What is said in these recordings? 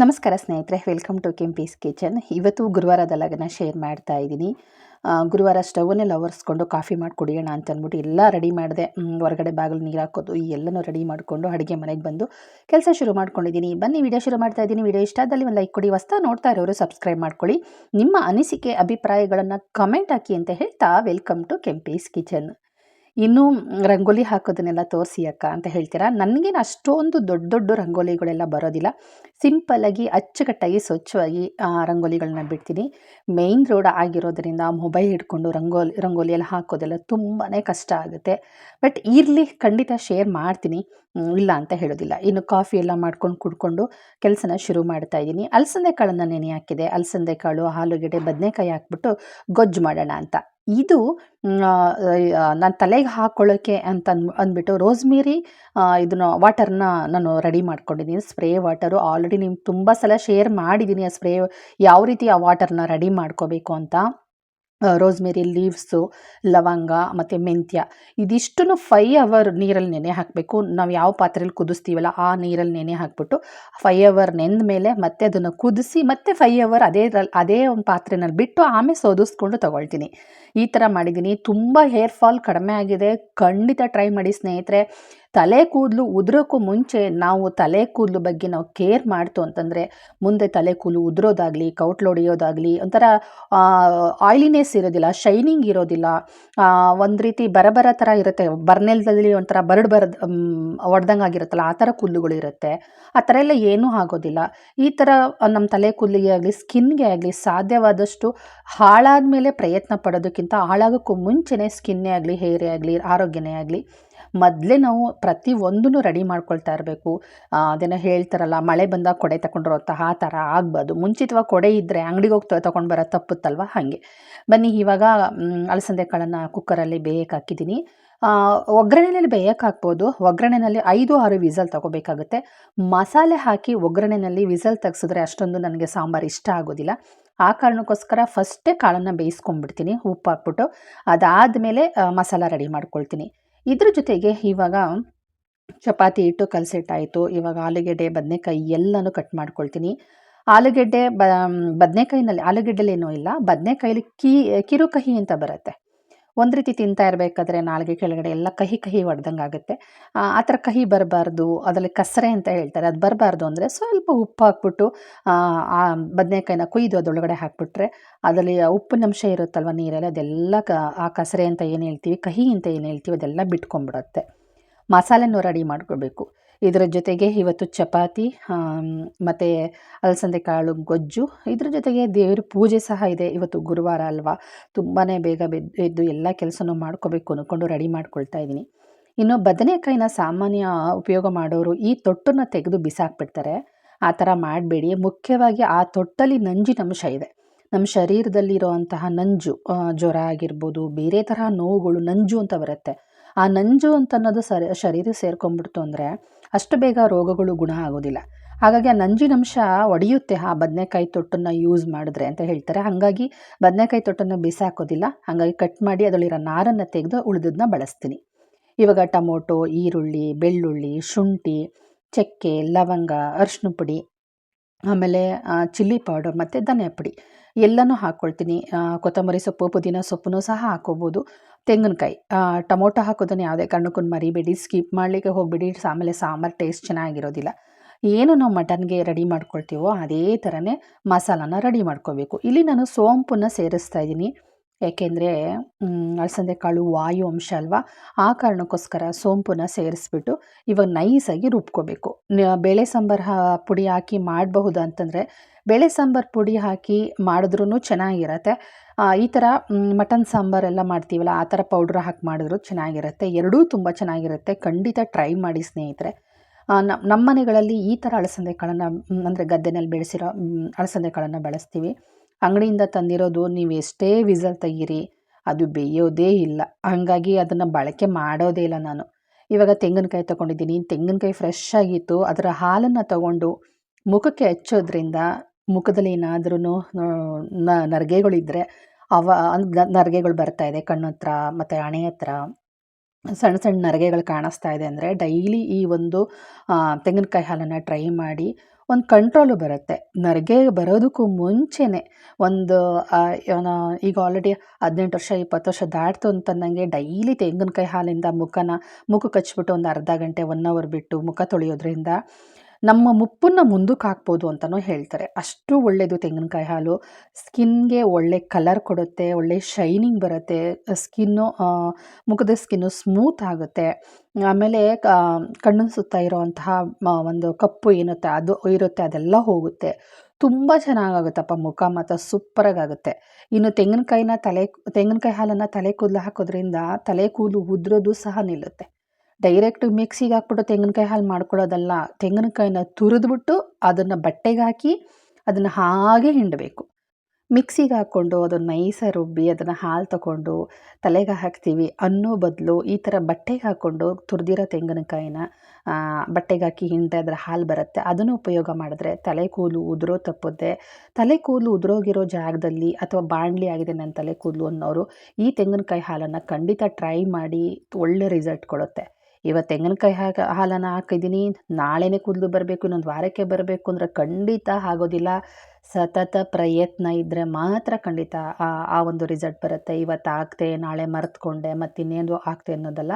ನಮಸ್ಕಾರ ಸ್ನೇಹಿತರೆ welcome to Kempee's kitchen ಇವತ್ತು ಗುರುವಾರದ ಲಗ್ನ ಶೇರ್ ಮಾಡ್ತಾ ಇದ್ದೀನಿ. ಗುರುವಾರ ಸ್ಟವನ್ನೆಲ್ಲ ಒರೆಸ್ಕೊಂಡು ಕಾಫಿ ಮಾಡಿ ಕುಡಿಯೋಣ ಅಂತ ಅಂದ್ಬಿಟ್ಟು ಎಲ್ಲ ರೆಡಿ ಮಾಡಿದೆ. ಹೊರಗಡೆ ಬಾಗಿಲು ನೀರು ಹಾಕೋದು, ಈ ಎಲ್ಲನೂ ರೆಡಿ ಮಾಡಿಕೊಂಡು ಅಡುಗೆ ಮನೆಗೆ ಬಂದು ಕೆಲಸ ಶುರು ಮಾಡ್ಕೊಂಡಿದ್ದೀನಿ. ಬನ್ನಿ ವಿಡಿಯೋ ಶುರು ಮಾಡ್ತಾ ಇದ್ದೀನಿ. ವಿಡಿಯೋ ಇಷ್ಟ ಆದಲ್ಲಿ ಒಂದು ಲೈಕ್ ಕೊಡಿ. ಹೊಸ್ತಾ ನೋಡ್ತಾ ಇರೋರು ಸಬ್ಸ್ಕ್ರೈಬ್ ಮಾಡ್ಕೊಳ್ಳಿ. ನಿಮ್ಮ ಅನಿಸಿಕೆ, ಅಭಿಪ್ರಾಯಗಳನ್ನು ಕಮೆಂಟ್ ಹಾಕಿ ಅಂತ ಹೇಳ್ತಾ ವೆಲ್ಕಮ್ ಟು ಕೆಂಪೀಸ್ ಕಿಚನ್ ಇನ್ನು ರಂಗೋಲಿ ಹಾಕೋದನ್ನೆಲ್ಲ ತೋರಿಸಿ ಅಕ್ಕ ಅಂತ ಹೇಳ್ತೀರಾ? ನನಗೇನು ಅಷ್ಟೊಂದು ದೊಡ್ಡ ದೊಡ್ಡ ರಂಗೋಲಿಗಳೆಲ್ಲ ಬರೋದಿಲ್ಲ. ಸಿಂಪಲ್ಲಾಗಿ ಅಚ್ಚುಕಟ್ಟಾಗಿ, ಸ್ವಚ್ಛವಾಗಿ ರಂಗೋಲಿಗಳನ್ನ ಬಿಡ್ತೀನಿ. ಮೇಯ್ನ್ ರೋಡ್ ಆಗಿರೋದರಿಂದ ಮೊಬೈಲ್ ಹಿಡ್ಕೊಂಡು ರಂಗೋಲಿ ರಂಗೋಲಿ ಎಲ್ಲ ಹಾಕೋದೆಲ್ಲ ತುಂಬಾ ಕಷ್ಟ ಆಗುತ್ತೆ. ಬಟ್ ಇರಲಿ, ಖಂಡಿತ ಶೇರ್ ಮಾಡ್ತೀನಿ. ಇಲ್ಲ ಅಂತ ಹೇಳೋದಿಲ್ಲ. ಇನ್ನು ಕಾಫಿ ಎಲ್ಲ ಮಾಡ್ಕೊಂಡು ಕುಡ್ಕೊಂಡು ಕೆಲಸನ ಶುರು ಮಾಡ್ತಾ ಇದ್ದೀನಿ. ಅಲಸಂದೆ ಕಾಳನ್ನು ನೆನೆ ಹಾಕಿದೆ. ಅಲಸಂದೆ ಕಾಳು, ಆಲೂಗೆಡ್ಡೆ, ಬದನೆಕಾಯಿ ಹಾಕ್ಬಿಟ್ಟು ಗೊಜ್ಜು ಮಾಡೋಣ ಅಂತ. ಇದು ನಾನು ತಲೆಗೆ ಹಾಕ್ಕೊಳ್ಳೋಕ್ಕೆ ಅಂತ ಅನ್ ಅಂದ್ಬಿಟ್ಟು ರೋಸ್ಮೇರಿ ಇದನ್ನ ವಾಟರ್ನ ನಾನು ರೆಡಿ ಮಾಡ್ಕೊಂಡಿದ್ದೀನಿ ಸ್ಪ್ರೇ ವಾಟರು ಆಲ್ರೆಡಿ ನಿಮ್ಗೆ ತುಂಬ ಸಲ ಶೇರ್ ಮಾಡಿದ್ದೀನಿ ಆ ಸ್ಪ್ರೇ. ಯಾವ ರೀತಿ ಆ ವಾಟರ್ನ ರೆಡಿ ಮಾಡ್ಕೋಬೇಕು ಅಂತ. ರೋಸ್ಮೇರಿ ಲೀವ್ಸು, ಲವಂಗ ಮತ್ತು ಮೆಂತ್ಯ. ಇದಿಷ್ಟನ್ನು ಫೈ ಅವರ್ ನೀರಲ್ಲಿ ನೆನೆ ಹಾಕಬೇಕು. ನಾವು ಯಾವ ಪಾತ್ರೆಯಲ್ಲಿ ಕುದಿಸ್ತೀವಲ್ಲ ಆ ನೀರಲ್ಲಿ ನೆನೆ ಹಾಕ್ಬಿಟ್ಟು ಫೈ ಅವರ್ ನೆಂದ ಮೇಲೆ ಮತ್ತೆ ಅದನ್ನು ಕುದಿಸಿ ಮತ್ತೆ ಫೈ ಅವರ್ ಅದೇ ಅದೇ ಒಂದು ಪಾತ್ರೆನಲ್ಲಿ ಬಿಟ್ಟು ಆಮೇಲೆ ಸೋದಿಸ್ಕೊಂಡು ತಗೊಳ್ತೀನಿ. ಈ ಥರ ಮಾಡಿದ್ದೀನಿ. ತುಂಬ ಹೇರ್ ಫಾಲ್ ಕಡಿಮೆ ಆಗಿದೆ. ಖಂಡಿತ ಟ್ರೈ ಮಾಡಿ ಸ್ನೇಹಿತರೆ. ತಲೆ ಕೂದಲು ಉದುರೋಕ್ಕೂ ಮುಂಚೆ ನಾವು ತಲೆ ಕೂದಲು ಬಗ್ಗೆ ನಾವು ಕೇರ್ ಮಾಡ್ತು ಅಂತಂದರೆ ಮುಂದೆ ತಲೆ ಕೂದಲು ಉದುರೋದಾಗಲಿ ಕೌಟ್ಲೊಡೆಯೋದಾಗಲಿ ಒಂಥರ ಆಯ್ಲಿನೆಸ್ ಇರೋದಿಲ್ಲ ಶೈನಿಂಗ್ ಇರೋದಿಲ್ಲ. ಒಂದು ರೀತಿ ಬರಬರ ಥರ ಇರುತ್ತೆ. ಬರ್ನೆಲ್ದಲ್ಲಿ ಒಂಥರ ಬರಡು ಬರದ್ ಒಡ್ದಂಗೆ ಆಗಿರುತ್ತಲ್ಲ, ಆ ಥರ ಕೂದಲುಗಳು ಇರುತ್ತೆ. ಆ ಥರ ಎಲ್ಲ ಏನೂ ಆಗೋದಿಲ್ಲ. ಈ ಥರ ನಮ್ಮ ತಲೆ ಕೂದಲಿಗೆ ಆಗಲಿ, ಸ್ಕಿನ್ಗೆ ಆಗಲಿ ಸಾಧ್ಯವಾದಷ್ಟು ಹಾಳಾದ ಮೇಲೆ ಪ್ರಯತ್ನ ಪಡೋದಕ್ಕಿಂತ ಹಾಳಾಗೋಕ್ಕೂ ಮುಂಚೆನೇ ಸ್ಕಿನ್ನೇ ಆಗಲಿ, ಹೇರೇ ಆಗಲಿ, ಆರೋಗ್ಯನೇ ಆಗಲಿ ಮೊದಲೇ ನಾವು ಪ್ರತಿ ಒಂದನ್ನು ರೆಡಿ ಮಾಡ್ಕೊಳ್ತಾ ಇರಬೇಕು. ಅದನ್ನು ಹೇಳ್ತಾರಲ್ಲ, ಮಳೆ ಬಂದಾಗ ಕೊಡೆ ತಗೊಂಡಿರೋಂತಹ ಆ ಥರ ಆಗ್ಬಾರ್ದು ಮುಂಚಿತವಾಗಿ ಕೊಡೆ ಇದ್ದರೆ ಅಂಗಡಿಗೆ ಹೋಗಿ ತಗೊಂಡು ಬರೋ ತಪ್ಪುತ್ತಲ್ವ? ಹಾಗೆ. ಬನ್ನಿ, ಇವಾಗ ಅಲಸಂದೆ ಕಾಳನ್ನು ಕುಕ್ಕರಲ್ಲಿ ಬೇಯಕ್ಕೆ ಹಾಕಿದ್ದೀನಿ. ಒಗ್ಗರಣೆಯಲ್ಲಿ ಬೇಯಕ್ಕೆ ಹಾಕ್ಬೋದು. ಒಗ್ಗರಣೆಯಲ್ಲಿ ಐದು, ಆರು ವಿಸಲ್ ತಗೋಬೇಕಾಗುತ್ತೆ. ಮಸಾಲೆ ಹಾಕಿ ಒಗ್ಗರಣೆಯಲ್ಲಿ ವಿಸಲ್ ತೆಗ್ಸಿದ್ರೆ ಅಷ್ಟೊಂದು ನನಗೆ ಸಾಂಬಾರು ಇಷ್ಟ ಆಗೋದಿಲ್ಲ. ಆ ಕಾರಣಕ್ಕೋಸ್ಕರ ಫಸ್ಟೇ ಕಾಳನ್ನು ಬೇಯಿಸ್ಕೊಂಡ್ಬಿಡ್ತೀನಿ. ಉಪ್ಪು ಹಾಕ್ಬಿಟ್ಟು ಅದಾದಮೇಲೆ ಮಸಾಲ ರೆಡಿ ಮಾಡ್ಕೊಳ್ತೀನಿ. ಇದ್ರ ಜೊತೆಗೆ ಇವಾಗ ಚಪಾತಿ ಹಿಟ್ಟು ಕಲಸಿಟ್ಟಾಯಿತು. ಇವಾಗ ಆಲೂಗೆಡ್ಡೆ, ಬದನೆಕಾಯಿ ಎಲ್ಲನೂ ಕಟ್ ಮಾಡ್ಕೊಳ್ತೀನಿ. ಆಲೂಗೆಡ್ಡೆ ಬದನೆಕಾಯಿನಲ್ಲಿ, ಆಲೂಗೆಡ್ಡೆಲೇನೂ ಇಲ್ಲ. ಬದನೆಕಾಯಲ್ಲಿ ಕೀ, ಕಿರುಕಹಿ ಅಂತ ಬರುತ್ತೆ. ಒಂದು ರೀತಿ ತಿಂತಾ ಇರಬೇಕಾದ್ರೆ ನಾಲ್ಗೆ ಕೆಳಗಡೆ ಎಲ್ಲ ಕಹಿ ಕಹಿ ಹೊಡೆದಂಗೆ ಆಗುತ್ತೆ. ಆ ಥರ ಕಹಿ ಬರಬಾರ್ದು, ಅದರಲ್ಲಿ ಕಸರೆ ಅಂತ ಹೇಳ್ತಾರೆ. ಅದು ಬರಬಾರ್ದು ಅಂದರೆ ಸ್ವಲ್ಪ ಉಪ್ಪು ಹಾಕ್ಬಿಟ್ಟು, ಆ ಬದನೆಕಾಯಿನ ಕುಯ್ದು ಅದರೊಳಗಡೆ ಹಾಕ್ಬಿಟ್ರೆ ಅದರಲ್ಲಿ ಉಪ್ಪಿನಂಶ ಇರುತ್ತಲ್ವ ನೀರಲ್ಲಿ, ಅದೆಲ್ಲ ಕ, ಆ ಕಸರೆ ಅಂತ ಏನು ಹೇಳ್ತೀವಿ, ಕಹಿ ಅಂತ ಏನು ಹೇಳ್ತೀವಿ ಅದೆಲ್ಲ ಬಿಟ್ಕೊಂಡ್ಬಿಡುತ್ತೆ. ಮಸಾಲೆನೂ ರೆಡಿ ಮಾಡ್ಕೋಬೇಕು ಇದರ ಜೊತೆಗೆ ಇವತ್ತು ಚಪಾತಿ ಮತ್ತು ಅಲಸಂದೆ ಕಾಳು ಗೊಜ್ಜು, ಇದ್ರ ಜೊತೆಗೆ ದೇವ್ರ ಪೂಜೆ ಸಹ ಇದೆ ಇವತ್ತು ಗುರುವಾರ ಅಲ್ವಾ? ತುಂಬಾ ಬೇಗ ಎದ್ದು ಎಲ್ಲ ಕೆಲಸನೂ ಮಾಡ್ಕೋಬೇಕು ಅಂದ್ಕೊಂಡು ರೆಡಿ ಮಾಡ್ಕೊಳ್ತಾ ಇದ್ದೀನಿ. ಇನ್ನು ಬದನೆಕಾಯಿನ ಸಾಮಾನ್ಯ ಉಪಯೋಗ ಮಾಡೋರು ಈ ತೊಟ್ಟನ್ನು ತೆಗೆದು ಬಿಸಾಕ್ಬಿಡ್ತಾರೆ. ಆ ಥರ ಮಾಡಬೇಡಿ. ಮುಖ್ಯವಾಗಿ ಆ ತೊಟ್ಟಲ್ಲಿ ನಂಜಿನಂಶ ಇದೆ. ನಮ್ಮ ಶರೀರದಲ್ಲಿರುವಂತಹ ನಂಜು ಜ್ವರ ಆಗಿರ್ಬೋದು, ಬೇರೆ ತರಹ ನೋವುಗಳು ನಂಜು ಅಂತ ಬರುತ್ತೆ. ಆ ನಂಜು ಅಂತ ಅನ್ನೋದು ಸರಿ, ಶರೀರಕ್ಕೆ ಸೇರ್ಕೊಂಡ್ಬಿಡ್ತು ಅಂದರೆ ಅಷ್ಟು ಬೇಗ ರೋಗಗಳು ಗುಣ ಆಗೋದಿಲ್ಲ. ಹಾಗಾಗಿ ಆ ನಂಜಿನಂಶ ಒಡೆಯುತ್ತೆ, ಆ ಬದನೆಕಾಯಿ ತೊಟ್ಟನ್ನು ಯೂಸ್ ಮಾಡಿದ್ರೆ ಅಂತ ಹೇಳ್ತಾರೆ. ಹಾಗಾಗಿ ಬದನೆಕಾಯಿ ತೊಟ್ಟನ್ನು ಬಿಸಾಕೋದಿಲ್ಲ. ಹಾಗಾಗಿ ಕಟ್ ಮಾಡಿ ಅದರಲ್ಲಿರೋ ನಾರನ್ನು ತೆಗೆದು ಉಳಿದದನ್ನ ಬಳಸ್ತೀನಿ. ಇವಾಗ ಟೊಮೊಟೊ, ಈರುಳ್ಳಿ, ಬೆಳ್ಳುಳ್ಳಿ, ಶುಂಠಿ, ಚಕ್ಕೆ, ಲವಂಗ ಅರಿಶಿನ ಪುಡಿ, ಆಮೇಲೆ ಚಿಲ್ಲಿ ಪೌಡರ್ ಮತ್ತು ಧನಿಯಾ ಪುಡಿ. ಎಲ್ಲನೂ ಹಾಕ್ಕೊಳ್ತೀನಿ ಕೊತ್ತಂಬರಿ ಸೊಪ್ಪು, ಪುದೀನ ಸೊಪ್ಪನ್ನು ಸಹ ಹಾಕೋಬೋದು. ತೆಂಗಿನಕಾಯಿ ಟೊಮೊಟೊ ಹಾಕೋದನ್ನು ಯಾವುದೇ ಕಾರಣಕ್ಕೂ ಮರಿಬೇಡಿ. ಸ್ಕಿಪ್ ಮಾಡಲಿಕ್ಕೆ ಹೋಗಬೇಡಿ. ಆಮೇಲೆ ಸಾಂಬಾರು ಟೇಸ್ಟ್ ಚೆನ್ನಾಗಿರೋದಿಲ್ಲ. ಏನು ನಾವು ಮಟನ್ಗೆ ರೆಡಿ ಮಾಡ್ಕೊಳ್ತೀವೋ ಅದೇ ಥರನೇ ಮಸಾಲಾನ ರೆಡಿ ಮಾಡ್ಕೋಬೇಕು. ಇಲ್ಲಿ ನಾನು ಸೋಂಪನ್ನು ಸೇರಿಸ್ತಾ ಇದ್ದೀನಿ. ಏಕೆಂದರೆ ಅಲಸಂದೆ ಕಾಳು ವಾಯು ಅಂಶ ಅಲ್ವಾ, ಆ ಕಾರಣಕ್ಕೋಸ್ಕರ ಸೋಂಪನ್ನ ಸೇರಿಸ್ಬಿಟ್ಟು ಇವಾಗ ನೈಸಾಗಿ ರುಬ್ಕೋಬೇಕು. ಬೇಳೆ ಸಾಂಬಾರು ಪುಡಿ ಹಾಕಿ ಮಾಡಬಹುದು ಅಂತಂದರೆ, ಬೇಳೆ ಸಾಂಬಾರು ಪುಡಿ ಹಾಕಿ ಮಾಡಿದ್ರೂ ಚೆನ್ನಾಗಿರತ್ತೆ. ಈ ಥರ ಮಟನ್ ಸಾಂಬಾರೆಲ್ಲ ಮಾಡ್ತೀವಲ್ಲ, ಆ ಥರ ಪೌಡ್ರ್ ಹಾಕಿ ಮಾಡಿದ್ರು ಚೆನ್ನಾಗಿರುತ್ತೆ. ಎರಡೂ ತುಂಬ ಚೆನ್ನಾಗಿರುತ್ತೆ. ಖಂಡಿತ ಟ್ರೈ ಮಾಡಿ ಸ್ನೇಹಿತರೆ. ನಮ್ಮ ಮನೆಗಳಲ್ಲಿ ಈ ಥರ ಅಲಸಂದೆ ಕಾಳನ್ನು ಅಂದರೆ ಗದ್ದೆನಲ್ಲಿ ಬೆಳೆಸಿರೋ ಅಲಸಂದೆ ಕಾಳನ್ನು ಬಳಸ್ತೀವಿ. ಅಂಗಡಿಯಿಂದ ತಂದಿರೋದು ನೀವು ಎಷ್ಟೇ ವಿಸಲ್ ತೆಗೀರಿ, ಅದು ಬೇಯೋದೇ ಇಲ್ಲ. ಹಾಗಾಗಿ ಅದನ್ನು ಬಳಕೆ ಮಾಡೋದೇ ಇಲ್ಲ ನಾನು. ಇವಾಗ ತೆಂಗಿನಕಾಯಿ ತೊಗೊಂಡಿದ್ದೀನಿ, ತೆಂಗಿನಕಾಯಿ ಫ್ರೆಶ್ ಆಗಿತ್ತು. ಅದರ ಹಾಲನ್ನು ತಗೊಂಡು ಮುಖಕ್ಕೆ ಹಚ್ಚೋದ್ರಿಂದ ಮುಖದಲ್ಲಿ ಏನಾದ್ರೂ ನರಿಗೆಗಳಿದ್ದರೆ ಅವ ನ- ನರಿಗೆಗಳು ಬರ್ತಾ ಇದೆ. ಕಣ್ಣು ಹತ್ರ ಮತ್ತು ಹಣೆ ಹತ್ರ ಸಣ್ಣ ಸಣ್ಣ ನರಿಗೆಗಳು ಕಾಣಿಸ್ತಾ ಇದೆ. ಅಂದರೆ ಡೈಲಿ ಈ ಒಂದು ತೆಂಗಿನಕಾಯಿ ಹಾಲನ್ನು ಟ್ರೈ ಮಾಡಿ ಒಂದು ಕಂಟ್ರೋಲು ಬರುತ್ತೆ. ನರಿಗೆ ಬರೋದಕ್ಕೂ ಮುಂಚೆನೇ ಒಂದು ಈಗ ಆಲ್ರೆಡಿ ಹದಿನೆಂಟು ವರ್ಷ, ಇಪ್ಪತ್ತು ವರ್ಷ ದಾಟ್ತು ಅಂತಂದಂಗೆ ಡೈಲಿ ತೆಂಗಿನಕಾಯಿ ಹಾಲಿಂದ ಮುಖನ ಮುಖಕ್ಕೆ ಹಚ್ಬಿಟ್ಟು ಒಂದು ಅರ್ಧ ಗಂಟೆ ಒನ್ ಅವರ್ ಬಿಟ್ಟು ಮುಖ ತೊಳೆಯೋದ್ರಿಂದ ನಮ್ಮ ಮುಪ್ಪನ್ನು ಮುಂದಕ್ಕೆ ಹಾಕ್ಬೋದು ಅಂತಲೂ ಹೇಳ್ತಾರೆ. ಅಷ್ಟು ಒಳ್ಳೆಯದು ತೆಂಗಿನಕಾಯಿ ಹಾಲು. ಸ್ಕಿನ್ಗೆ ಒಳ್ಳೆ ಕಲರ್ ಕೊಡುತ್ತೆ, ಒಳ್ಳೆ ಶೈನಿಂಗ್ ಬರುತ್ತೆ, ಸ್ಕಿನ್ನು ಮುಖದ ಸ್ಕಿನ್ನು ಸ್ಮೂತ್ ಆಗುತ್ತೆ. ಆಮೇಲೆ ಕಣ್ಣಿನ ಸುತ್ತ ಇರೋವಂತಹ ಒಂದು ಕಪ್ಪು ಏನುತ್ತೆ, ಅದು ಇರುತ್ತೆ, ಅದೆಲ್ಲ ಹೋಗುತ್ತೆ. ತುಂಬ ಚೆನ್ನಾಗಾಗುತ್ತಪ್ಪ ಮುಖ, ಮಾತ್ರ ಸೂಪ್ಪರಾಗಿ ಆಗುತ್ತೆ ಇನ್ನು ತೆಂಗಿನಕಾಯಿನ ತಲೆ, ತೆಂಗಿನಕಾಯಿ ಹಾಲನ್ನು ತಲೆ ಕೂದಲು ಹಾಕೋದ್ರಿಂದ ತಲೆ ಕೂದಲು ಉದುರೋದು ಸಹ ನಿಲ್ಲುತ್ತೆ. ಡೈರೆಕ್ಟ್ ಮಿಕ್ಸಿಗೆ ಹಾಕ್ಬಿಟ್ಟು ತೆಂಗಿನಕಾಯಿ ಹಾಲು ಮಾಡ್ಕೊಳ್ಳೋದಲ್ಲ, ತೆಂಗಿನಕಾಯಿನ ತುರಿದ್ಬಿಟ್ಟು ಅದನ್ನು ಬಟ್ಟೆಗೆ ಹಾಕಿ ಅದನ್ನು ಹಾಗೆ ಹಿಂಡಬೇಕು. ಮಿಕ್ಸಿಗೆ ಹಾಕ್ಕೊಂಡು ಅದನ್ನು ನೈಸಾಗಿ ರುಬ್ಬಿ ಅದನ್ನು ಹಾಲು ತಗೊಂಡು ತಲೆಗೆ ಹಾಕ್ತೀವಿ ಅನ್ನೋ ಬದಲು ಈ ಥರ ಬಟ್ಟೆಗೆ ಹಾಕ್ಕೊಂಡು ತುರಿದಿರೋ ತೆಂಗಿನಕಾಯಿನ ಬಟ್ಟೆಗೆ ಹಾಕಿ ಹಿಂಡ್ರೆ ಅದರ ಹಾಲು ಬರುತ್ತೆ. ಅದನ್ನು ಉಪಯೋಗ ಮಾಡಿದ್ರೆ ತಲೆ ಕೂದಲು ಉದುರೋ ತಪ್ಪುತ್ತೆ ತಲೆ ಕೂದಲು ಉದುರೋಗಿರೋ ಜಾಗದಲ್ಲಿ ಅಥವಾ ಬಾಣಲಿ ಆಗಿದೆ ನನ್ನ ತಲೆ ಕೂದಲು ಅನ್ನೋರು ಈ ತೆಂಗಿನಕಾಯಿ ಹಾಲನ್ನು ಖಂಡಿತ ಟ್ರೈ ಮಾಡಿ, ಒಳ್ಳೆ ರಿಸಲ್ಟ್ ಕೊಡುತ್ತೆ. ಇವತ್ತು ತೆಂಗಿನಕಾಯಿ ಹಾಕ ಹಾಲನ್ನು ಹಾಕಿದ್ದೀನಿ, ನಾಳೆನೇ ಕೂದಲು ಬರಬೇಕು, ಇನ್ನೊಂದು ವಾರಕ್ಕೆ ಬರಬೇಕು ಅಂದರೆ ಖಂಡಿತ ಆಗೋದಿಲ್ಲ. ಸತತ ಪ್ರಯತ್ನ ಇದ್ದರೆ ಮಾತ್ರ ಖಂಡಿತ ಆ ಒಂದು ರಿಸಲ್ಟ್ ಬರುತ್ತೆ. ಇವತ್ತು ಆಗ್ತೆ, ನಾಳೆ ಮರೆತ್ಕೊಂಡೆ ಮತ್ತು ಇನ್ನೇನು ಆಗ್ತೆ ಅನ್ನೋದಲ್ಲ.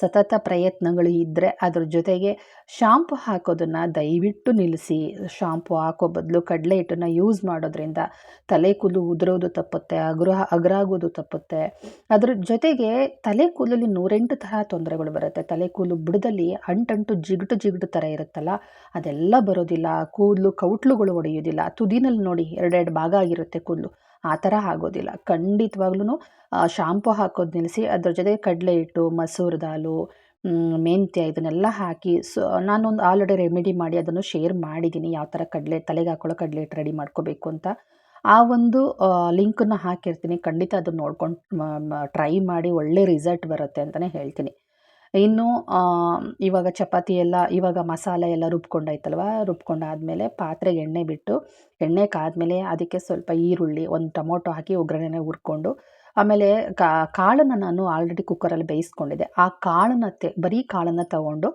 ಸತತ ಪ್ರಯತ್ನಗಳು ಇದ್ದರೆ ಅದ್ರ ಜೊತೆಗೆ ಶಾಂಪು ಹಾಕೋದನ್ನು ದಯವಿಟ್ಟು ನಿಲ್ಲಿಸಿ. ಶಾಂಪು ಹಾಕೋ ಬದಲು ಕಡಲೆ ಹಿಟ್ಟನ್ನು ಯೂಸ್ ಮಾಡೋದ್ರಿಂದ ತಲೆ ಕೂದಲು ಉದುರೋದು ತಪ್ಪುತ್ತೆ, ಅಗ್ರ, ಅಗ್ರಾಗೋದು ತಪ್ಪುತ್ತೆ. ಅದ್ರ ಜೊತೆಗೆ ತಲೆ ಕೂದಲಲ್ಲಿ ನೂರೆಂಟು ಥರ ತೊಂದರೆಗಳು ಬರುತ್ತೆ. ತಲೆ ಕೂದಲು ಬುಡದಲ್ಲಿ ಅಂಟಂಟು ಜಿಗಟು ಜಿಗಟು ಥರ ಇರುತ್ತಲ್ಲ, ಅದೆಲ್ಲ ಬರೋದಿಲ್ಲ. ಕೂದಲು ಕೌಟ್ಲುಗಳು ಒಡೆಯೋದಿಲ್ಲ ತುದಿನಲ್ಲಿ ನೋಡಿ ಎರಡೆರಡು ಭಾಗ ಆಗಿರುತ್ತೆ ಕೂದಲು. ಆ ಥರ ಆಗೋದಿಲ್ಲ. ಖಂಡಿತವಾಗ್ಲೂ ಶಾಂಪು ಹಾಕೋದು ನಿಲ್ಲಿಸಿ, ಅದ್ರ ಜೊತೆಗೆ ಕಡಲೆ ಹಿಟ್ಟು, ಮಸೂರ್ ದಾಲು ಮೆಂತ್ಯ ಇದನ್ನೆಲ್ಲ ಹಾಕಿ, ಸೊ, ನಾನೊಂದು ಆಲ್ರೆಡಿ ರೆಮಿಡಿ ಮಾಡಿ ಅದನ್ನು ಶೇರ್ ಮಾಡಿದ್ದೀನಿ ಯಾವ ಥರ ಕಡಲೆ, ತಲೆಗೆ ಹಾಕೊಳ್ಳೋ ಕಡಲೆ ಹಿಟ್ಟು ರೆಡಿ ಮಾಡ್ಕೋಬೇಕು ಅಂತ. ಆ ಒಂದು ಲಿಂಕನ್ನು ಹಾಕಿರ್ತೀನಿ. ಖಂಡಿತ ಅದನ್ನು ನೋಡ್ಕೊಂಡು ಟ್ರೈ ಮಾಡಿ, ಒಳ್ಳೆ ರಿಸಲ್ಟ್ ಬರುತ್ತೆ ಅಂತಲೇ ಹೇಳ್ತೀನಿ. ಇನ್ನು ಇವಾಗ ಚಪಾತಿ ಎಲ್ಲ, ಇವಾಗ ಮಸಾಲೆ ಎಲ್ಲ ರುಬ್ಕೊಂಡಾಯ್ತಲ್ವ? ರುಬ್ಕೊಂಡಾದಮೇಲೆ ಪಾತ್ರೆಗೆ ಎಣ್ಣೆ ಬಿಟ್ಟು, ಎಣ್ಣೆ ಕಾದ್ಮೇಲೆ ಅದಕ್ಕೆ ಸ್ವಲ್ಪ ಈರುಳ್ಳಿ, ಒಂದು ಟೊಮೊಟೊ ಹಾಕಿ ಒಗ್ಗರಣೆನ ಹುರ್ಕೊಂಡು, ಆಮೇಲೆ ಕಾಳನ್ನು ನಾನು ಆಲ್ರೆಡಿ ಕುಕ್ಕರಲ್ಲಿ ಬೇಯಿಸ್ಕೊಂಡಿದ್ದೆ. ಆ ಕಾಳನ್ನ ತೆ, ಬರೀ ಕಾಳನ್ನು ತಗೊಂಡು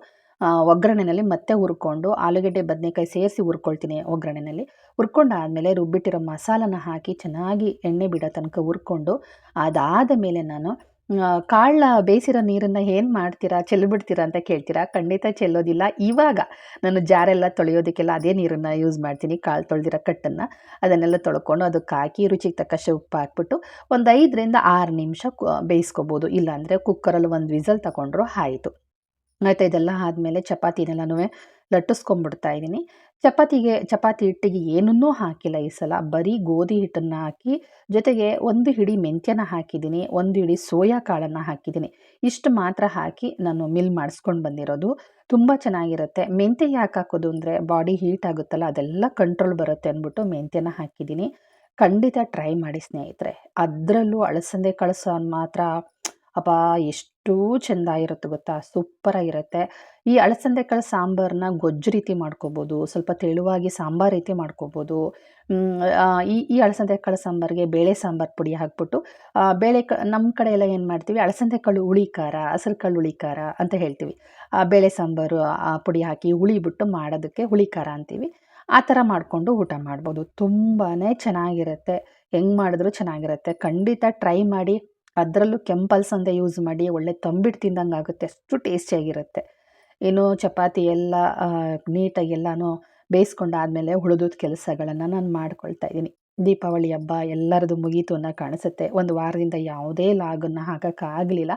ಒಗ್ಗರಣೆಯಲ್ಲಿ ಮತ್ತೆ ಹುರ್ಕೊಂಡು, ಆಲೂಗಡ್ಡೆ, ಬದನೆಕಾಯಿ ಸೇರಿಸಿ ಹುರ್ಕೊಳ್ತೀನಿ ಒಗ್ಗರಣೆಯಲ್ಲಿ ಹುರ್ಕೊಂಡಾದಮೇಲೆ ರುಬ್ಬಿಟ್ಟಿರೋ ಮಸಾಲನ ಹಾಕಿ ಚೆನ್ನಾಗಿ ಎಣ್ಣೆ ಬಿಡೋ ತನಕ ಹುರ್ಕೊಂಡು, ಅದಾದ ಮೇಲೆ ನಾನು ಕಾಳನ್ನ ಬೇಯಿಸಿರೋ ನೀರನ್ನು ಏನು ಮಾಡ್ತೀರಾ? ಚೆಲ್ಲಿಬಿಡ್ತೀರಾ ಅಂತ ಕೇಳ್ತೀರಾ? ಖಂಡಿತ ಚೆಲ್ಲೋದಿಲ್ಲ. ಇವಾಗ ನಾನು ಜಾರೆಲ್ಲ ತೊಳೆಯೋದಕ್ಕೆಲ್ಲ ಅದೇ ನೀರನ್ನು ಯೂಸ್ ಮಾಡ್ತೀನಿ. ಕಾಳು ತೊಳೆದಿರೋ ಕಟ್ಟನ್ನು ಅದನ್ನೆಲ್ಲ ತೊಳ್ಕೊಂಡು ಅದಕ್ಕೆ ಹಾಕಿ ರುಚಿಗೆ ತಕ್ಕಷ್ಟು ಉಪ್ಪು ಹಾಕ್ಬಿಟ್ಟು ಒಂದು ಐದರಿಂದ ಆರು ನಿಮಿಷ ಬೇಯಿಸ್ಕೋಬೋದು. ಇಲ್ಲಾಂದರೆ ಕುಕ್ಕರಲ್ಲಿ ಒಂದು ವಿಸಲ್ ತಗೊಂಡ್ರು ಆಯಿತು. ಆಯಿತಾ, ಇದೆಲ್ಲ ಆದಮೇಲೆ ಚಪಾತಿನೆಲ್ಲನೂ ಲಟ್ಟಿಸ್ಕೊಂಡ್ಬಿಡ್ತಾ ಇದ್ದೀನಿ. ಚಪಾತಿಗೆ, ಚಪಾತಿ ಹಿಟ್ಟಿಗೆ ಏನನ್ನೂ ಹಾಕಿಲ್ಲ ಈ ಸಲ. ಬರೀ ಗೋಧಿ ಹಿಟ್ಟನ್ನು ಹಾಕಿ, ಜೊತೆಗೆ ಒಂದು ಹಿಡಿ ಮೆಂತ್ಯನ ಹಾಕಿದ್ದೀನಿ, ಒಂದು ಹಿಡಿ ಸೋಯಾ ಕಾಳನ್ನು ಹಾಕಿದ್ದೀನಿ. ಇಷ್ಟು ಮಾತ್ರ ಹಾಕಿ ನಾನು ಮಿಲ್ ಮಾಡಿಸ್ಕೊಂಡು ಬಂದಿರೋದು. ತುಂಬ ಚೆನ್ನಾಗಿರುತ್ತೆ. ಮೆಂತ್ಯ ಯಾಕೆ ಹಾಕೋದು ಅಂದರೆ, ಬಾಡಿ ಹೀಟ್ ಆಗುತ್ತಲ್ಲ, ಅದೆಲ್ಲ ಕಂಟ್ರೋಲ್ ಬರುತ್ತೆ ಅಂದ್ಬಿಟ್ಟು ಮೆಂತ್ಯನ ಹಾಕಿದ್ದೀನಿ. ಖಂಡಿತ ಟ್ರೈ ಮಾಡಿ ಸ್ನೇಹಿತರೆ. ಅದರಲ್ಲೂ ಅಳಸಂದೆ ಕಳಸ ಮಾತ್ರ ಅಪ್ಪ ಎಷ್ಟು ಚೆಂದ ಇರುತ್ತೆ ಗೊತ್ತಾ? ಸೂಪರಾಗಿರುತ್ತೆ ಈ ಅಳಸಂದೆ ಕಾಳು ಸಾಂಬಾರನ್ನ ಗೊಜ್ಜು ರೀತಿ ಮಾಡ್ಕೋಬೋದು, ಸ್ವಲ್ಪ ತೆಳುವಾಗಿ ಸಾಂಬಾರು ರೀತಿ ಮಾಡ್ಕೋಬೋದು. ಈ ಈ ಅಳಸಂದೆ ಕಾಳು ಸಾಂಬಾರಿಗೆ ಬೇಳೆ ಸಾಂಬಾರು ಪುಡಿ ಹಾಕ್ಬಿಟ್ಟು ಬೇಳೆ ಕ ನಮ್ಮ ಕಡೆ ಎಲ್ಲ ಏನು ಮಾಡ್ತೀವಿ? ಅಳಸಂದೆ ಕಾಳು ಹುಳಿ ಖಾರ ಹಸಿರು ಕಾಳು ಹುಳಿ ಖಾರ ಅಂತ ಹೇಳ್ತೀವಿ. ಆ, ಬೇಳೆ ಸಾಂಬಾರು ಪುಡಿ ಹಾಕಿ ಹುಳಿ ಬಿಟ್ಟು ಮಾಡೋದಕ್ಕೆ ಹುಳಿ ಖಾರ ಅಂತೀವಿ. ಆ ಥರ ಮಾಡಿಕೊಂಡು ಊಟ ಮಾಡ್ಬೋದು. ತುಂಬಾ ಚೆನ್ನಾಗಿರುತ್ತೆ. ಹೆಂಗೆ ಮಾಡಿದ್ರೂ ಚೆನ್ನಾಗಿರುತ್ತೆ. ಖಂಡಿತ ಟ್ರೈ ಮಾಡಿ. ಅದರಲ್ಲೂ ಕೆಂಪಲ್ಸ್ ಅಂತ ಯೂಸ್ ಮಾಡಿ ಒಳ್ಳೆ ತಂಬಿಟ್ಟು ತಿಂದಂಗೆ ಆಗುತ್ತೆ. ಅಷ್ಟು ಟೇಸ್ಟಿಯಾಗಿರುತ್ತೆ ಏನು ಚಪಾತಿ ಎಲ್ಲ ನೀಟಾಗಿ ಎಲ್ಲನೂ ಬೇಯಿಸ್ಕೊಂಡಾದ್ಮೇಲೆ ಉಳಿದದ ಕೆಲಸಗಳನ್ನು ನಾನು ಮಾಡ್ಕೊಳ್ತಾ ಇದ್ದೀನಿ. ದೀಪಾವಳಿ ಹಬ್ಬ ಎಲ್ಲರದು ಮುಗೀತು ಅನ್ನೋ ಕಾಣಿಸುತ್ತೆ. ಒಂದು ವಾರದಿಂದ ಯಾವುದೇ ಲಾಗನ್ನು ಹಾಕೋಕ್ಕಾಗಲಿಲ್ಲ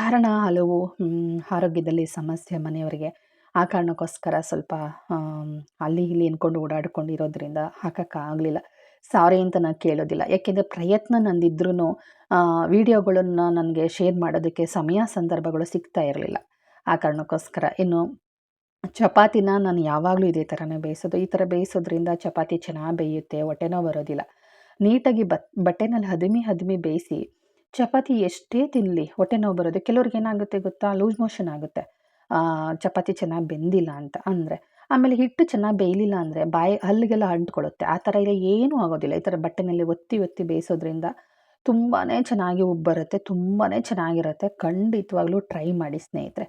ಕಾರಣ ಹಲವು ಆರೋಗ್ಯದಲ್ಲಿ ಸಮಸ್ಯೆ ಮನೆಯವರಿಗೆ. ಆ ಕಾರಣಕ್ಕೋಸ್ಕರ ಸ್ವಲ್ಪ ಅಲ್ಲಿ ಇಲ್ಲಿ ಅಂದ್ಕೊಂಡು ಓಡಾಡ್ಕೊಂಡಿರೋದ್ರಿಂದ ಹಾಕೋಕ್ಕಾಗಲಿಲ್ಲ ಸಾರಿ ಅಂತ ನಾನು ಕೇಳೋದಿಲ್ಲ. ಯಾಕೆಂದರೆ ಪ್ರಯತ್ನ ನಂದಿದ್ರೂ ವಿಡಿಯೋಗಳನ್ನು ನನಗೆ ಶೇರ್ ಮಾಡೋದಕ್ಕೆ ಸಮಯ, ಸಂದರ್ಭಗಳು ಸಿಗ್ತಾ ಇರಲಿಲ್ಲ. ಆ ಕಾರಣಕ್ಕೋಸ್ಕರ. ಇನ್ನು, ಚಪಾತಿನ ನಾನು ಯಾವಾಗಲೂ ಇದೇ ಥರನೇ ಬೇಯಿಸೋದು. ಈ ಥರ ಬೇಯಿಸೋದ್ರಿಂದ ಚಪಾತಿ ಚೆನ್ನಾಗಿ ಬೇಯುತ್ತೆ ಹೊಟ್ಟೆನೋ ಬರೋದಿಲ್ಲ. ನೀಟಾಗಿ ಬತ್ ಬಟ್ಟೆನಲ್ಲಿ ಹದಿಮಿ ಹದಿಮಿ ಬೇಯಿಸಿ, ಚಪಾತಿ ಎಷ್ಟೇ ತಿನ್ನಲಿ ಹೊಟ್ಟೆ ನೋವು ಬರೋದು. ಕೆಲವ್ರಿಗೆ ಏನಾಗುತ್ತೆ ಗೊತ್ತಾ? ಲೂಸ್ ಮೋಷನ್ ಆಗುತ್ತೆ. ಚಪಾತಿ ಚೆನ್ನಾಗಿ ಬೆಂದಿಲ್ಲ ಅಂತ. ಅಂದರೆ ಆಮೇಲೆ ಹಿಟ್ಟು ಚೆನ್ನಾಗಿ ಬೇಯಲಿಲ್ಲ ಅಂದರೆ ಬಾಯಿ ಹಲ್ಲಿಗೆಲ್ಲ ಅಂಟ್ಕೊಳ್ಳುತ್ತೆ ಆ ಥರ ಇಲ್ಲ ಏನೂ ಆಗೋದಿಲ್ಲ. ಈ ಥರ ಬಟ್ಟೆನಲ್ಲಿ ಒತ್ತಿ ಒತ್ತಿ ಬೇಯಿಸೋದ್ರಿಂದ ತುಂಬಾ ಚೆನ್ನಾಗಿ ಉಬ್ಬರುತ್ತೆ ತುಂಬಾ ಚೆನ್ನಾಗಿರುತ್ತೆ. ಖಂಡಿತವಾಗ್ಲೂ ಟ್ರೈ ಮಾಡಿ ಸ್ನೇಹಿತರೆ.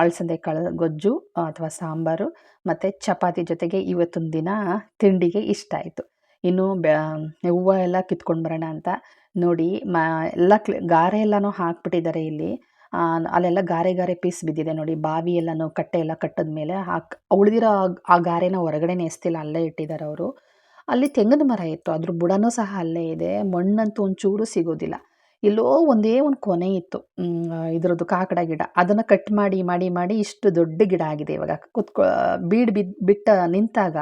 ಅಳಸಂದೆ ಕಾಳು, ಗೊಜ್ಜು ಅಥವಾ ಸಾಂಬಾರು ಮತ್ತು ಚಪಾತಿ ಜೊತೆಗೆ ಇವತ್ತೊಂದು ದಿನ ತಿಂಡಿಗೆ ಇಷ್ಟ ಆಯಿತು. ಇನ್ನು ಬ್ಯಾ, ಹೂವು ಎಲ್ಲ ಕಿತ್ಕೊಂಡು ಬರೋಣ ಅಂತ ನೋಡಿ. ಮ, ಎಲ್ಲ ಕ್ಲಿ, ಗಾರೆ ಎಲ್ಲನೂ ಹಾಕ್ಬಿಟ್ಟಿದ್ದಾರೆ ಇಲ್ಲಿ. ಅಲ್ಲೆಲ್ಲ ಗಾರೆ ಗಾರೆ ಪೀಸ್ ಬಿದ್ದಿದೆ ನೋಡಿ. ಬಾವಿ ಎಲ್ಲನೂ ಕಟ್ಟೆ ಎಲ್ಲ ಕಟ್ಟಿದ ಮೇಲೆ ಹಾಕ್ ಉಳಿದಿರೋ ಆ ಗಾರೆನ ಹೊರಗಡೆ ಎಸ್ತಿಲ್ಲ ಅಲ್ಲೇ ಇಟ್ಟಿದ್ದಾರೆ ಅವರು. ಅಲ್ಲಿ ತೆಂಗಿನ ಮರ ಇತ್ತು, ಅದ್ರ ಬುಡನೂ ಸಹ ಅಲ್ಲೇ ಇದೆ. ಮಣ್ಣಂತೂ ಒಂಚೂರು ಸಿಗೋದಿಲ್ಲ. ಎಲ್ಲೋ ಒಂದೇ ಒಂದು ಕೊನೆ ಇತ್ತು ಇದರದ್ದು ಇದ್ರದ್ದು ಕಾಕಡ ಗಿಡ. ಅದನ್ನು ಕಟ್ ಮಾಡಿ ಮಾಡಿ ಮಾಡಿ ಇಷ್ಟು ದೊಡ್ಡ ಗಿಡ ಆಗಿದೆ ಇವಾಗ. ಕುತ್ಕೊ, ಬೀಡ್ ಬಿದ್ದು ಬಿಟ್ಟ ನಿಂತಾಗ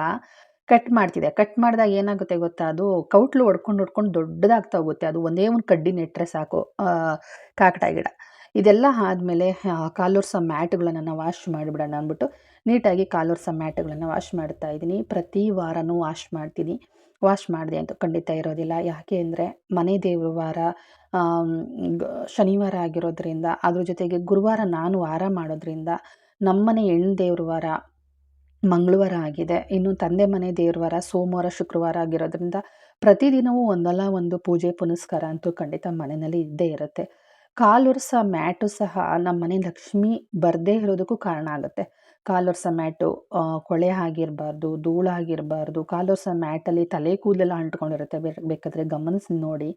ಕಟ್ ಮಾಡ್ತಿದೆ. ಕಟ್ ಮಾಡಿದಾಗ ಏನಾಗುತ್ತೆ ಗೊತ್ತಾ? ಅದು ಕೌಟ್ಲು ಹೊಡ್ಕೊಂಡು ಹೊಡ್ಕೊಂಡು ದೊಡ್ಡದಾಗ್ತಾ ಹೋಗುತ್ತೆ. ಅದು ಒಂದೇ ಒಂದು ಕಡ್ಡಿ ನೆಟ್ಟರೆ ಸಾಕು ಕಾಕಡ ಗಿಡ. ಇದೆಲ್ಲ ಆದಮೇಲೆ ಕಾಲೋರ್ಸ ಮ್ಯಾಟ್ಗಳನ್ನು ವಾಶ್ ಮಾಡಿಬಿಡೋಣ ಅಂದ್ಬಿಟ್ಟು ನೀಟಾಗಿ ಕಾಲೋರ್ಸ ಮ್ಯಾಟ್ಗಳನ್ನು ವಾಶ್ ಮಾಡ್ತಾ ಇದ್ದೀನಿ. ಪ್ರತಿ ವಾರನೂ ವಾಶ್ ಮಾಡ್ತೀನಿ. ವಾಶ್ ಮಾಡಿದೆ ಅಂತ ಖಂಡಿತ ಇರೋದಿಲ್ಲ. ಯಾಕೆ ಅಂದರೆ ಮನೆ ದೇವ್ರ ವಾರ ಶನಿವಾರ ಆಗಿರೋದ್ರಿಂದ, ಅದ್ರ ಜೊತೆಗೆ ಗುರುವಾರ ನಾನು ವಾರ ಮಾಡೋದ್ರಿಂದ ನಮ್ಮನೆ ಹೆಣ್ಣು ದೇವ್ರ ವಾರ ಮಂಗಳವಾರ ಆಗಿದೆ. ಇನ್ನು ತಂದೆ ಮನೆ ದೇವ್ರ ವಾರ ಸೋಮವಾರ, ಶುಕ್ರವಾರ ಆಗಿರೋದ್ರಿಂದ ಪ್ರತಿದಿನವೂ ಒಂದಲ್ಲ ಒಂದು ಪೂಜೆ ಪುನಸ್ಕಾರ ಅಂತೂ ಖಂಡಿತ ಮನೆಯಲ್ಲಿ ಇದ್ದೇ ಇರುತ್ತೆ. ಕಾಲುರ್ಸ ಮ್ಯಾಟು ಸಹ ನಮ್ಮ ಮನೆ ಲಕ್ಷ್ಮಿ ಬರದೇ ಇರೋದಕ್ಕೂ ಕಾರಣ ಆಗುತ್ತೆ. ಕಾಲೊರ್ಸ ಮ್ಯಾಟು ಕೊಳೆ ಆಗಿರಬಾರ್ದು ಧೂಳಾಗಿರಬಾರ್ದು ಕಾಲೊರ್ಸ ಮ್ಯಾಟಲ್ಲಿ ತಲೆ ಕೂದಲೆಲ್ಲ ಅಂಟ್ಕೊಂಡಿರುತ್ತೆ ಬೇಕಾದರೆ ಗಮನಿಸಿ ನೋಡಿ.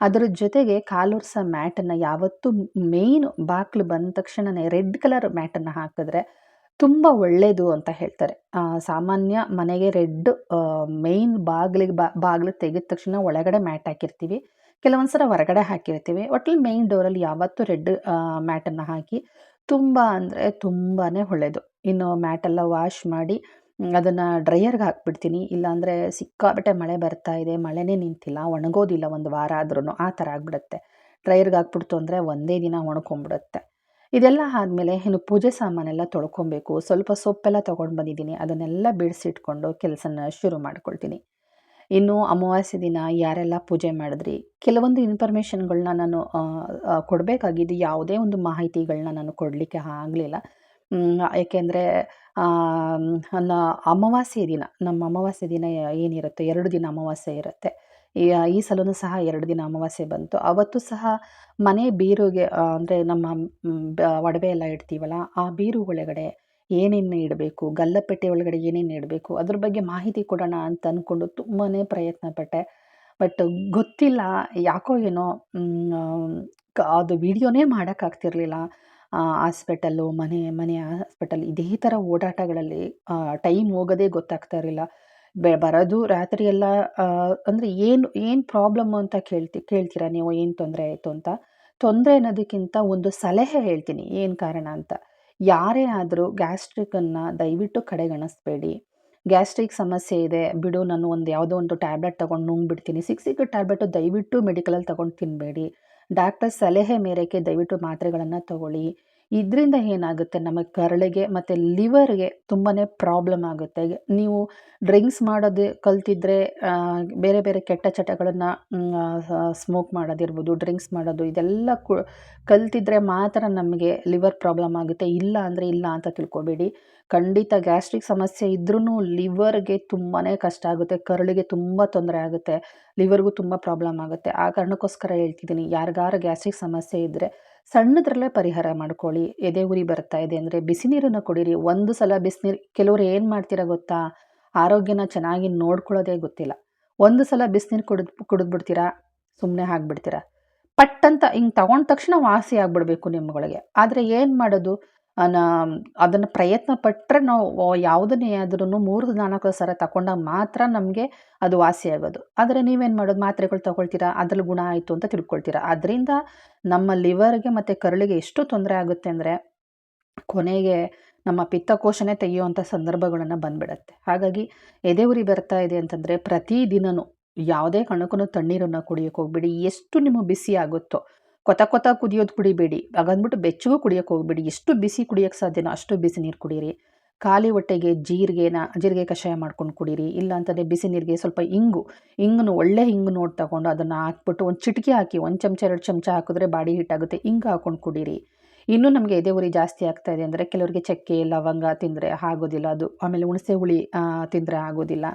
ಅದರ ಜೊತೆಗೆ ಕಾಲೊರ್ಸ ಮ್ಯಾಟನ್ನು ಯಾವತ್ತೂ ಮೇಯ್ನ್ ಬಾಕ್ಲು ಬಂದ ತಕ್ಷಣವೇ ರೆಡ್ ಕಲರ್ ಮ್ಯಾಟನ್ನು ಹಾಕಿದ್ರೆ ತುಂಬ ಒಳ್ಳೆಯದು ಅಂತ ಹೇಳ್ತಾರೆ. ಸಾಮಾನ್ಯ ಮನೆಗೆ ರೆಡ್ ಮೇಯ್ನ್ ಬಾಗಿಲಿಗೆ ಬಾ, ಬಾಗಿಲು ತೆಗೆದ ತಕ್ಷಣ ಒಳಗಡೆ ಮ್ಯಾಟ್ ಹಾಕಿರ್ತೀವಿ. ಕೆಲವೊಂದು ಸಲ ಹೊರಗಡೆ ಹಾಕಿರ್ತೀವಿ. ಒಟ್ಟಲ್ಲಿ ಮೇಯ್ನ್ ಡೋರಲ್ಲಿ ಯಾವತ್ತೂ ರೆಡ್ ಮ್ಯಾಟನ್ನು ಹಾಕಿ ತುಂಬ ಅಂದರೆ ತುಂಬಾ ಒಳ್ಳೆಯದು ಇನ್ನು ಮ್ಯಾಟೆಲ್ಲ ವಾಶ್ ಮಾಡಿ ಅದನ್ನು ಡ್ರೈಯರ್ಗೆ ಹಾಕ್ಬಿಡ್ತೀನಿ. ಇಲ್ಲಾಂದರೆ ಸಿಕ್ಕಾಪಟ್ಟೆ ಮಳೆ ಬರ್ತಾ ಇದೆ, ಮಳೆನೇ ನಿಂತಿಲ್ಲ, ಒಣಗೋದಿಲ್ಲ ಒಂದು ವಾರ ಆದ್ರೂ ಆ ಥರ ಆಗಿಬಿಡುತ್ತೆ. ಡ್ರೈಯರ್ಗೆ ಹಾಕ್ಬಿಡ್ತು ಅಂದರೆ ಒಂದೇ ದಿನ ಒಣಕೊಂಬಿಡುತ್ತೆ. ಇದೆಲ್ಲ ಆದಮೇಲೆ ಇನ್ನು ಪೂಜೆ ಸಾಮಾನೆಲ್ಲ ತೊಳ್ಕೊಬೇಕು. ಸ್ವಲ್ಪ ಸೊಪ್ಪೆಲ್ಲ ತೊಗೊಂಡು ಬಂದಿದ್ದೀನಿ. ಅದನ್ನೆಲ್ಲ ಬಿಡಿಸಿಟ್ಕೊಂಡು ಕೆಲಸನ ಶುರು ಮಾಡ್ಕೊಳ್ತೀನಿ. ಇನ್ನು ಅಮಾವಾಸ್ಯೆ ದಿನ ಯಾರೆಲ್ಲ ಪೂಜೆ ಮಾಡಿದ್ರಿ? ಕೆಲವೊಂದು ಇನ್ಫಾರ್ಮೇಷನ್ಗಳನ್ನ ನಾನು ಕೊಡಬೇಕಾಗಿದ್ದು ಯಾವುದೇ ಒಂದು ಮಾಹಿತಿಗಳನ್ನ ನಾನು ಕೊಡಲಿಕ್ಕೆ ಆಗಲಿಲ್ಲ. ಏಕೆಂದರೆ ನ, ಅಮಾವಾಸ್ಯೆ ದಿನ, ನಮ್ಮ ಅಮಾವಾಸ್ಯೆ ದಿನ ಏನಿರುತ್ತೆ? ಎರಡು ದಿನ ಅಮಾವಾಸ್ಯೆ ಇರುತ್ತೆ. ಈ ಸಲನೂ ಸಹ ಎರಡು ದಿನ ಅಮಾವಾಸ್ಯೆ ಬಂತು. ಅವತ್ತು ಸಹ ಮನೆ ಬೀರುಗೆ ಅಂದರೆ ನಮ್ಮ ಒಡವೆ ಎಲ್ಲ ಇಡ್ತೀವಲ್ಲ, ಆ ಬೀರು ಒಳಗಡೆ ಏನೇನು ಇಡಬೇಕು ಗಲ್ಲಪೆಟ್ಟೆ ಒಳಗಡೆ ಏನೇನು ಇಡಬೇಕು ಅದ್ರ ಬಗ್ಗೆ ಮಾಹಿತಿ ಕೊಡೋಣ ಅಂತ ಅಂದ್ಕೊಂಡು ತುಂಬಾ ಪ್ರಯತ್ನ ಪಟ್ಟೆ. ಬಟ್ ಗೊತ್ತಿಲ್ಲ, ಯಾಕೋ ಏನೋ ಅದು ವಿಡಿಯೋನೇ ಮಾಡೋಕ್ಕಾಗ್ತಿರ್ಲಿಲ್ಲ ಹಾಸ್ಪಿಟಲ್ಲು, ಮನೆ ಮನೆ ಹಾಸ್ಪಿಟಲ್, ಇದೇ ಥರ ಓಡಾಟಗಳಲ್ಲಿ ಟೈಮ್ ಹೋಗೋದೇ ಗೊತ್ತಾಗ್ತಾ ಇರಲಿಲ್ಲ. ಬೆ, ಬರೋದು ರಾತ್ರಿ ಎಲ್ಲ ಅಂದರೆ ಏನು ಏನು ಪ್ರಾಬ್ಲಮ್ಮು ಅಂತ ಕೇಳ್ತಿ, ಕೇಳ್ತೀರಾ ನೀವು? ಏನು ತೊಂದರೆ ಆಯಿತು ಅಂತ? ತೊಂದರೆ ಅನ್ನೋದಕ್ಕಿಂತ ಒಂದು ಸಲಹೆ ಹೇಳ್ತೀನಿ, ಏನು ಕಾರಣ ಅಂತ. ಯಾರೇ ಆದರೂ ಗ್ಯಾಸ್ಟ್ರಿಕ್ಕನ್ನು ದಯವಿಟ್ಟು ಕಡೆಗಣಿಸ್ಬೇಡಿ. ಗ್ಯಾಸ್ಟ್ರಿಕ್ ಸಮಸ್ಯೆ ಇದೆ. ಬಿಡು, ನಾನು ಒಂದು ಯಾವುದೋ ಒಂದು ಟ್ಯಾಬ್ಲೆಟ್ ತೊಗೊಂಡು ನುಂಗ್ಬಿಡ್ತೀನಿ. ಸಿಕ್ಕ ಸಿಕ್ಕ ಟ್ಯಾಬ್ಲೆಟು ದಯವಿಟ್ಟು ಮೆಡಿಕಲಲ್ಲಿ ತೊಗೊಂಡು ತಿನ್ನಬೇಡಿ ಡಾಕ್ಟರ್ ಸಲಹೆ ಮೇರೆಗೆ ದಯವಿಟ್ಟು ಮಾತ್ರೆಗಳನ್ನು ತಗೊಳ್ಳಿ. ಇದರಿಂದ ಏನಾಗುತ್ತೆ? ನಮಗೆ ಕರಳಿಗೆ ಮತ್ತು ಲಿವರ್ಗೆ ತುಂಬಾ ಪ್ರಾಬ್ಲಮ್ ಆಗುತ್ತೆ. ನೀವು ಡ್ರಿಂಕ್ಸ್ ಮಾಡೋದು ಕಲ್ತಿದ್ರೆ ಬೇರೆ ಬೇರೆ ಕೆಟ್ಟ ಚಟಗಳನ್ನು ಸ್ಮೋಕ್ ಮಾಡೋದಿರ್ಬೋದು ಡ್ರಿಂಕ್ಸ್ ಮಾಡೋದು ಇದೆಲ್ಲ ಕು, ಕಲ್ತಿದ್ರೆ ಮಾತ್ರ ನಮಗೆ ಲಿವರ್ ಪ್ರಾಬ್ಲಮ್ ಆಗುತ್ತೆ. ಇಲ್ಲ ಅಂದರೆ ಇಲ್ಲ ಅಂತ ತಿಳ್ಕೊಬೇಡಿ. ಖಂಡಿತ ಗ್ಯಾಸ್ಟ್ರಿಕ್ ಸಮಸ್ಯೆ ಇದ್ರೂ ಲಿವರ್ಗೆ ತುಂಬಾ ಕಷ್ಟ ಆಗುತ್ತೆ. ಕರಳಿಗೆ ತುಂಬ ತೊಂದರೆ ಆಗುತ್ತೆ. ಲಿವರ್ಗೂ ತುಂಬ ಪ್ರಾಬ್ಲಮ್ ಆಗುತ್ತೆ. ಆ ಕಾರಣಕ್ಕೋಸ್ಕರ ಹೇಳ್ತಿದ್ದೀನಿ, ಯಾರಿಗಾರ ಗ್ಯಾಸ್ಟ್ರಿಕ್ ಸಮಸ್ಯೆ ಇದ್ದರೆ ಸಣ್ಣದ್ರಲ್ಲೇ ಪರಿಹಾರ ಮಾಡ್ಕೊಳ್ಳಿ. ಎದೆ ಉರಿ ಬರ್ತಾ ಇದೆ ಅಂದರೆ ಬಿಸಿ ನೀರನ್ನು ಕುಡೀರಿ. ಒಂದು ಸಲ ಬಿಸಿನೀರು ಕೆಲವರು ಏನು ಮಾಡ್ತೀರಾ ಗೊತ್ತಾ? ಆರೋಗ್ಯನ ಚೆನ್ನಾಗಿ ನೋಡ್ಕೊಳ್ಳೋದೇ ಗೊತ್ತಿಲ್ಲ. ಒಂದು ಸಲ ಬಿಸಿನೀರು ಕುಡಿದು, ಕುಡಿದ್ಬಿಡ್ತೀರಾ? ಸುಮ್ಮನೆ ಆಗಿಬಿಡ್ತೀರಾ? ಪಟ್ಟಂತ ಹಿಂಗೆ ತಗೊಂಡ ತಕ್ಷಣ ವಾಸಿ ಆಗಿಬಿಡ್ಬೇಕು ನಿಮ್ಮಗಳಿಗೆ ಆದರೆ ಏನು ಮಾಡೋದು? ಅದನ್ನು ಪ್ರಯತ್ನ ಪಟ್ಟರೆ ನಾವು ಯಾವುದನ್ನೇ ಆದ್ರೂ ಮೂರು ನಾಲ್ಕು ಸಲ ತಗೊಂಡಾಗ ಮಾತ್ರ ನಮಗೆ ಅದು ವಾಸಿ ಆಗೋದು. ಆದರೆ ನೀವೇನು ಮಾಡೋದು? ಮಾತ್ರೆಗಳು ತಗೊಳ್ತೀರಾ? ಅದ್ರಲ್ಲಿ ಗುಣ ಆಯಿತು ಅಂತ ತಿಳ್ಕೊಳ್ತೀರಾ? ಅದರಿಂದ ನಮ್ಮ ಲಿವರ್ಗೆ ಮತ್ತು ಕರಳಿಗೆ ಎಷ್ಟು ತೊಂದರೆ ಆಗುತ್ತೆ ಅಂದರೆ ಕೊನೆಗೆ ನಮ್ಮ ಪಿತ್ತಕೋಶನೇ ತೆಗೆಯುವಂಥ ಸಂದರ್ಭಗಳನ್ನು ಬಂದ್ಬಿಡತ್ತೆ. ಹಾಗಾಗಿ ಎದೆ ಉರಿ ಬರ್ತಾ ಇದೆ ಅಂತಂದರೆ ಪ್ರತಿದಿನವೂ ಯಾವುದೇ ಕಾರಣಕ್ಕೂ ತಣ್ಣೀರನ್ನು ಕುಡಿಯೋಕೆ ಹೋಗ್ಬಿಡಿ. ಎಷ್ಟು ನಿಮಗೆ ಬಿಸಿ ಆಗುತ್ತೋ ಕೊತ ಕೊತ ಕುದಿಯೋದು ಕುಡಿಬೇಡಿ. ಹಾಗಂದ್ಬಿಟ್ಟು ಬೆಚ್ಚಗೂ ಕುಡಿಯೋಕೆ ಹೋಗಬೇಡಿ. ಎಷ್ಟು ಬಿಸಿ ಕುಡಿಯೋಕ್ಕೆ ಸಾಧ್ಯನೋ ಅಷ್ಟು ಬಿಸಿ ನೀರು ಕುಡೀರಿ. ಖಾಲಿ ಹೊಟ್ಟೆಗೆ ಜೀರಿಗೆನ, ಜೀರಿಗೆ ಕಷಾಯ ಮಾಡ್ಕೊಂಡು ಕುಡೀರಿ. ಇಲ್ಲ ಅಂತಂದರೆ ಬಿಸಿ ನೀರಿಗೆ ಸ್ವಲ್ಪ ಇಂಗು ಇಂಗನ್ನು ಒಳ್ಳೆ ಹಿಂಗು ನೋಡಿ ತಗೊಂಡು ಅದನ್ನು ಹಾಕ್ಬಿಟ್ಟು ಒಂದು ಚಿಟಿಕೆ ಹಾಕಿ, ಒಂದು ಚಮಚ, ಎರಡು ಚಮಚ ಹಾಕಿದ್ರೆ ಬಾಡಿ ಹೀಟ್ ಆಗುತ್ತೆ. ಹಿಂಗೆ ಹಾಕ್ಕೊಂಡು ಕುಡೀರಿ. ಇನ್ನೂ ನಮಗೆ ಎದೆ ಉರಿ ಜಾಸ್ತಿ ಆಗ್ತಾ ಇದೆ ಅಂದರೆ ಕೆಲವರಿಗೆ ಚಕ್ಕೆ, ಲವಂಗ ತಿಂದರೆ ಆಗೋದಿಲ್ಲ. ಅದು ಆಮೇಲೆ ಹುಣಸೆ ಹುಳಿ ತಿಂದರೆ ಆಗೋದಿಲ್ಲ.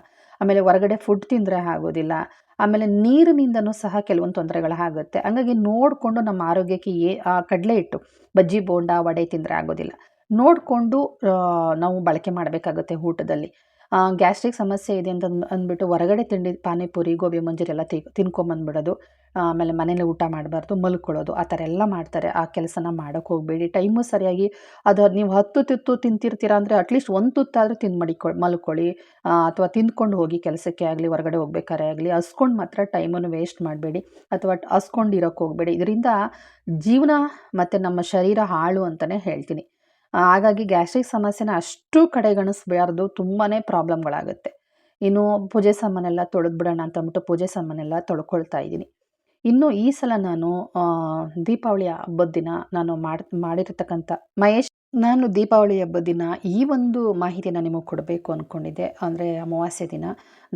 ಆಮೇಲೆ ಹೊರಗಡೆ ಫುಡ್ ತಿಂದರೆ ಆಗೋದಿಲ್ಲ. ಆಮೇಲೆ ನೀರಿನಿಂದನೂ ಸಹ ಕೆಲವೊಂದು ತೊಂದರೆಗಳಾಗುತ್ತೆ ಹಂಗಾಗಿ ನೋಡಿಕೊಂಡು ನಮ್ಮ ಆರೋಗ್ಯಕ್ಕೆ ಏ ಕಡಲೆ ಹಿಟ್ಟು, ಬಜ್ಜಿ, ಬೋಂಡ, ವಡೆ ತಿಂದರೆ ಆಗೋದಿಲ್ಲ. ನೋಡಿಕೊಂಡು ನಾವು ಬಳಕೆ ಮಾಡಬೇಕಾಗುತ್ತೆ ಊಟದಲ್ಲಿ. ಗ್ಯಾಸ್ಟ್ರಿಕ್ ಸಮಸ್ಯೆ ಇದೆ ಅಂತ ಅಂದ್ಬಿಟ್ಟು ಹೊರಗಡೆ ತಿಂಡಿ, ಪಾನಿಪುರಿ, ಗೋಬಿ ಮಂಜೂರಿ ಎಲ್ಲ ತಿ, ತಿನ್ಕೊಂಬಂದ್ಬಿಡೋದು. ಆಮೇಲೆ ಮನೇಲಿ ಊಟ ಮಾಡಬಾರ್ದು, ಮಲ್ಕೊಳ್ಳೋದು. ಆ ಥರ ಎಲ್ಲ ಮಾಡ್ತಾರೆ. ಆ ಕೆಲಸನ ಮಾಡೋಕ್ಕೆ ಹೋಗಬೇಡಿ. ಟೈಮು ಸರಿಯಾಗಿ ಅದು ನೀವು ಹತ್ತು ತುತ್ತು ತಿಂತಿರ್ತೀರಾ ಅಂದರೆ ಅಟ್ಲೀಸ್ಟ್ ಒಂದು ತುತ್ತಾದರೂ ತಿಂದು ಮಡಿಕೊ ಮಲ್ಕೊಳ್ಳಿ ಅಥವಾ ತಿಂದ್ಕೊಂಡು ಹೋಗಿ ಕೆಲಸಕ್ಕೆ ಆಗಲಿ, ಹೊರಗಡೆ ಹೋಗ್ಬೇಕಾರೆ ಆಗಲಿ, ಹಸ್ಕೊಂಡು ಮಾತ್ರ ಟೈಮನ್ನು ವೇಸ್ಟ್ ಮಾಡಬೇಡಿ. ಅಥವಾ ಹಸ್ಕೊಂಡು ಇರೋಕ್ಕೆ ಹೋಗಬೇಡಿ. ಇದರಿಂದ ಜೀವನ ಮತ್ತು ನಮ್ಮ ಶರೀರ ಹಾಳು ಅಂತಲೇ ಹೇಳ್ತೀನಿ. ಹಾಗಾಗಿ ಗ್ಯಾಸ್ಟ್ರಿಕ್ ಸಮಸ್ಯೆನ ಅಷ್ಟು ಕಡೆಗಣಿಸ್ಬಾರ್ದು ತುಂಬಾ ಪ್ರಾಬ್ಲಮ್ಗಳಾಗುತ್ತೆ. ಇನ್ನು ಪೂಜೆ ಸಾಮಾನೆಲ್ಲ ತೊಳೆದ್ಬಿಡೋಣ ಅಂತ ಅಂದ್ಬಿಟ್ಟು ಪೂಜೆ ಸಾಮಾನೆಲ್ಲ ತೊಳ್ಕೊಳ್ತಾ ಇದ್ದೀನಿ. ಇನ್ನು ಈ ಸಲ ನಾನು ದೀಪಾವಳಿ ಹಬ್ಬದ ದಿನ ನಾನು ಮಾಡಿ, ಮಾಡಿರ್ತಕ್ಕಂಥ ಮಹೇಶ್, ನಾನು ದೀಪಾವಳಿ ಹಬ್ಬದ ದಿನ ಈ ಒಂದು ಮಾಹಿತಿನ ನಿಮಗೆ ಕೊಡಬೇಕು ಅಂದ್ಕೊಂಡಿದ್ದೆ ಅಂದರೆ ಅಮಾವಾಸ್ಯೆ ದಿನ,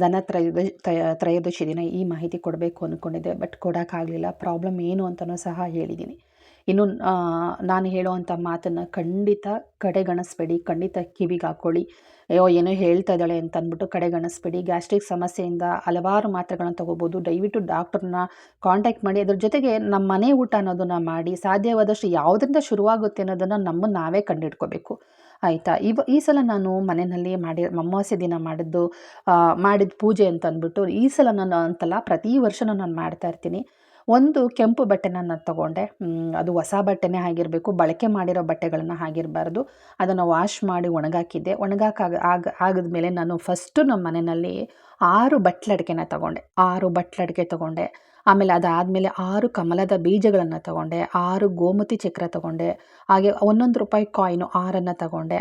ದನ ತ್ರಯೋದ, ತ್ರಯ- ತ್ರಯೋದಶಿ ದಿನ ಈ ಮಾಹಿತಿ ಕೊಡಬೇಕು ಅಂದ್ಕೊಂಡಿದ್ದೆ ಬಟ್ ಕೊಡೋಕ್ಕಾಗಲಿಲ್ಲ, ಪ್ರಾಬ್ಲಮ್ ಏನು ಅಂತಲೂ ಸಹ ಹೇಳಿದ್ದೀನಿ. ಇನ್ನು ನಾನು ಹೇಳುವಂಥ ಮಾತನ್ನು ಖಂಡಿತ ಕಡೆಗಣಿಸ್ಬೇಡಿ, ಖಂಡಿತ ಕಿವಿಗೆ ಹಾಕ್ಕೊಳ್ಳಿ. ಅಯ್ಯೋ, ಏನೋ ಹೇಳ್ತಾ ಇದ್ದಾಳೆ ಅಂತ ಅಂದ್ಬಿಟ್ಟು ಕಡೆಗಣಿಸ್ಬೇಡಿ. ಗ್ಯಾಸ್ಟ್ರಿಕ್ ಸಮಸ್ಯೆಯಿಂದ ಹಲವಾರು ಮಾತ್ರೆಗಳನ್ನು ತೊಗೋಬೋದು. ದಯವಿಟ್ಟು ಡಾಕ್ಟರ್ನ ಕಾಂಟ್ಯಾಕ್ಟ್ ಮಾಡಿ, ಅದ್ರ ಜೊತೆಗೆ ನಮ್ಮ ಮನೆ ಊಟ ಅನ್ನೋದನ್ನು ಮಾಡಿ, ಸಾಧ್ಯವಾದಷ್ಟು ಯಾವುದರಿಂದ ಶುರುವಾಗುತ್ತೆ ಅನ್ನೋದನ್ನು ನಮ್ಮನ್ನು ನಾವೇ ಕಂಡಿಡ್ಕೋಬೇಕು. ಆಯಿತಾ? ಇವ ಈ ಸಲ ನಾನು ಮನೆಯಲ್ಲಿ ಮಾಡಿ, ಅಮಾವಾಸ್ಯ ದಿನ ಮಾಡಿದ್ದು ಮಾಡಿದ ಪೂಜೆ ಅಂತ ಅಂದ್ಬಿಟ್ಟು ಈ ಸಲ ನಾನು ಅಂತಲ್ಲ, ಪ್ರತಿ ವರ್ಷನೂ ನಾನು ಮಾಡ್ತಾ ಇರ್ತೀನಿ. ಒಂದು ಕೆಂಪು ಬಟ್ಟೆನ ನಾನು ತಗೊಂಡೆ ಅದು ಹೊಸ ಬಟ್ಟೆನೇ ಆಗಿರಬೇಕು. ಬಳಕೆ ಮಾಡಿರೋ ಬಟ್ಟೆಗಳನ್ನು ಆಗಿರಬಾರ್ದು. ಅದನ್ನು ವಾಶ್ ಮಾಡಿ ಒಣಗಾಕಿದ್ದೆ. ಒಣಗಾಕಾಗ ಆಗ, ಆಗಿದ್ಮೇಲೆ ನಾನು ಫಸ್ಟು ನಮ್ಮ ಮನೆಯಲ್ಲಿ ಆರು ಬಟ್ಲಡಿಕೆನ ತಗೊಂಡೆ. ಆರು ಬಟ್ಲಡಿಕೆ ತಗೊಂಡೆ. ಆಮೇಲೆ ಅದಾದಮೇಲೆ ಆರು ಕಮಲದ ಬೀಜಗಳನ್ನು ತಗೊಂಡೆ. ಆರು ಗೋಮತಿ ಚಕ್ರ ತಗೊಂಡೆ. ಹಾಗೆ ಒಂದೊಂದು ರೂಪಾಯಿ ಕಾಯಿನು ಆರನ್ನು ತಗೊಂಡೆ.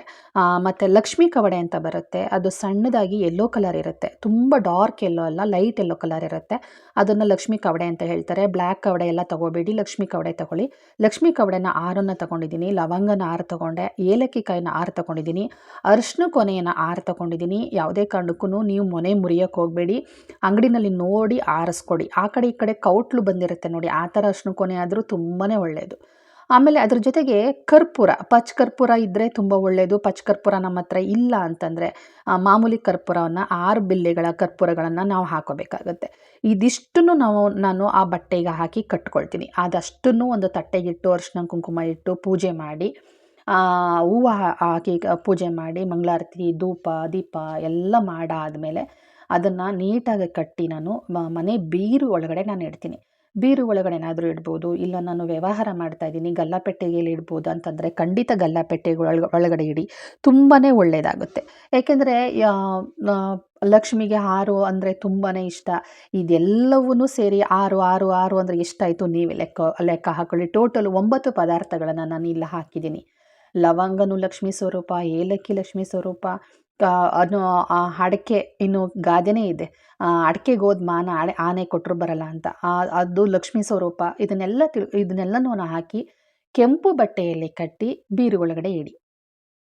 ಮತ್ತು ಲಕ್ಷ್ಮೀ ಕವಡೆ ಅಂತ ಬರುತ್ತೆ. ಅದು ಸಣ್ಣದಾಗಿ ಯೆಲ್ಲೋ ಕಲರ್ ಇರುತ್ತೆ. ತುಂಬ ಡಾರ್ಕ್ ಎಲ್ಲೋ ಅಲ್ಲ ಲೈಟ್ ಎಲ್ಲೋ ಕಲರ್ ಇರುತ್ತೆ. ಅದನ್ನು ಲಕ್ಷ್ಮೀ ಕವಡೆ ಅಂತ ಹೇಳ್ತಾರೆ. ಬ್ಲ್ಯಾಕ್ ಕವಡೆ ಎಲ್ಲ ತಗೋಬೇಡಿ. ಲಕ್ಷ್ಮೀ ಕವಡೆ ತಗೊಳ್ಳಿ. ಲಕ್ಷ್ಮೀ ಕವಡೆನ ಆರನ್ನು ತಗೊಂಡಿದ್ದೀನಿ. ಲವಂಗನ ಆರು ತಗೊಂಡೆ. ಏಲಕ್ಕಿ ಕಾಯಿನ ಆರು ತಗೊಂಡಿದ್ದೀನಿ. ಅರ್ಶಿನ ಕೊನೆಯನ್ನು ಆರು ತಗೊಂಡಿದ್ದೀನಿ. ಯಾವುದೇ ಕಾರಣಕ್ಕೂ ನೀವು ಮೊನೆ ಮುರಿಯೋಕ್ಕೆ ಹೋಗಬೇಡಿ. ಅಂಗಡಿನಲ್ಲಿ ನೋಡಿ ಆರಿಸ್ಕೊಡಿ. ಆ ಕಡೆ ಈ ಕಡೆ ಕೌಟ್ಲು ಬಂದಿರುತ್ತೆ ನೋಡಿ. ಆ ಥರ ಅಷ್ಟು ಕೊನೆ ಆದರೂ ತುಂಬಾ ಒಳ್ಳೆಯದು ಆಮೇಲೆ ಅದ್ರ ಜೊತೆಗೆ ಕರ್ಪೂರ. ಪಚ್ ಕರ್ಪೂರ ಇದ್ದರೆ ತುಂಬ ಒಳ್ಳೆಯದು ಪಚ್ ಕರ್ಪೂರ ನಮ್ಮ ಹತ್ರ ಇಲ್ಲ ಅಂತಂದರೆ ಮಾಮೂಲಿ ಕರ್ಪೂರವನ್ನು ಆರು ಬಿಲ್ಲೆಗಳ ಕರ್ಪೂರಗಳನ್ನು ನಾವು ಹಾಕೋಬೇಕಾಗುತ್ತೆ. ಇದಿಷ್ಟನ್ನು ನಾವು, ನಾನು ಆ ಬಟ್ಟೆಗೆ ಹಾಕಿ ಕಟ್ಕೊಳ್ತೀನಿ. ಅದಷ್ಟನ್ನು ಒಂದು ತಟ್ಟೆಗಿಟ್ಟು, ಅರ್ಶನ ಕುಂಕುಮ ಇಟ್ಟು ಪೂಜೆ ಮಾಡಿ ಹೂವು ಹಾಕಿ ಪೂಜೆ ಮಾಡಿ, ಮಂಗಳಾರತಿ, ಧೂಪ, ದೀಪ ಎಲ್ಲ ಮಾಡಾದಮೇಲೆ ಅದನ್ನು ನೀಟಾಗಿ ಕಟ್ಟಿ ನಾನು ಮನೆ ಬೀರು ಒಳಗಡೆ ನಾನು ಇಡ್ತೀನಿ. ಬೀರು ಒಳಗಡೆನಾದರೂ ಇಡ್ಬೋದು, ಇಲ್ಲ ನಾನು ವ್ಯವಹಾರ ಮಾಡ್ತಾ ಇದ್ದೀನಿ, ಗಲ್ಲಾಪೆಟ್ಟಿಗೆಯಲ್ಲಿ ಇಡ್ಬೋದು ಅಂತಂದರೆ ಖಂಡಿತ ಗಲ್ಲಾಪೆಟ್ಟಿಗೆ ಒಳಗೆ, ಒಳಗಡೆ ಇಡಿ ತುಂಬಾ ಒಳ್ಳೆಯದಾಗುತ್ತೆ ಏಕೆಂದರೆ ಲಕ್ಷ್ಮಿಗೆ ಆರು ಅಂದರೆ ತುಂಬಾ ಇಷ್ಟ. ಇದೆಲ್ಲವೂ ಸೇರಿ ಆರು ಆರು ಆರು ಅಂದರೆ ಎಷ್ಟಾಯಿತು ನೀವೇ ಲೆಕ್ಕ ಲೆಕ್ಕ ಹಾಕೊಳ್ಳಿ. ಟೋಟಲ್ ಒಂಬತ್ತು ಪದಾರ್ಥಗಳನ್ನು ನಾನು ಇಲ್ಲಿ ಹಾಕಿದ್ದೀನಿ. ಲವಂಗನು ಲಕ್ಷ್ಮೀ ಸ್ವರೂಪ, ಏಲಕ್ಕಿ ಲಕ್ಷ್ಮೀ ಸ್ವರೂಪ ಅನ್ನು ಆ ಅಡಕೆ ಇನ್ನು ಗಾದೆನೇ ಇದೆ. ಆ, ಅಡಕೆಗೆ ಹೋದ ಮಾನ ಆನೆ ಆನೆ ಕೊಟ್ಟರು ಬರಲ್ಲ ಅಂತ. ಅದು ಲಕ್ಷ್ಮೀ ಸ್ವರೂಪ. ಇದನ್ನೆಲ್ಲ ತಿಳ್ ಇದನ್ನೆಲ್ಲನೂ ನಾನು ಹಾಕಿ ಕೆಂಪು ಬಟ್ಟೆಯಲ್ಲಿ ಕಟ್ಟಿ ಬೀರು ಒಳಗಡೆ ಇಡಿ.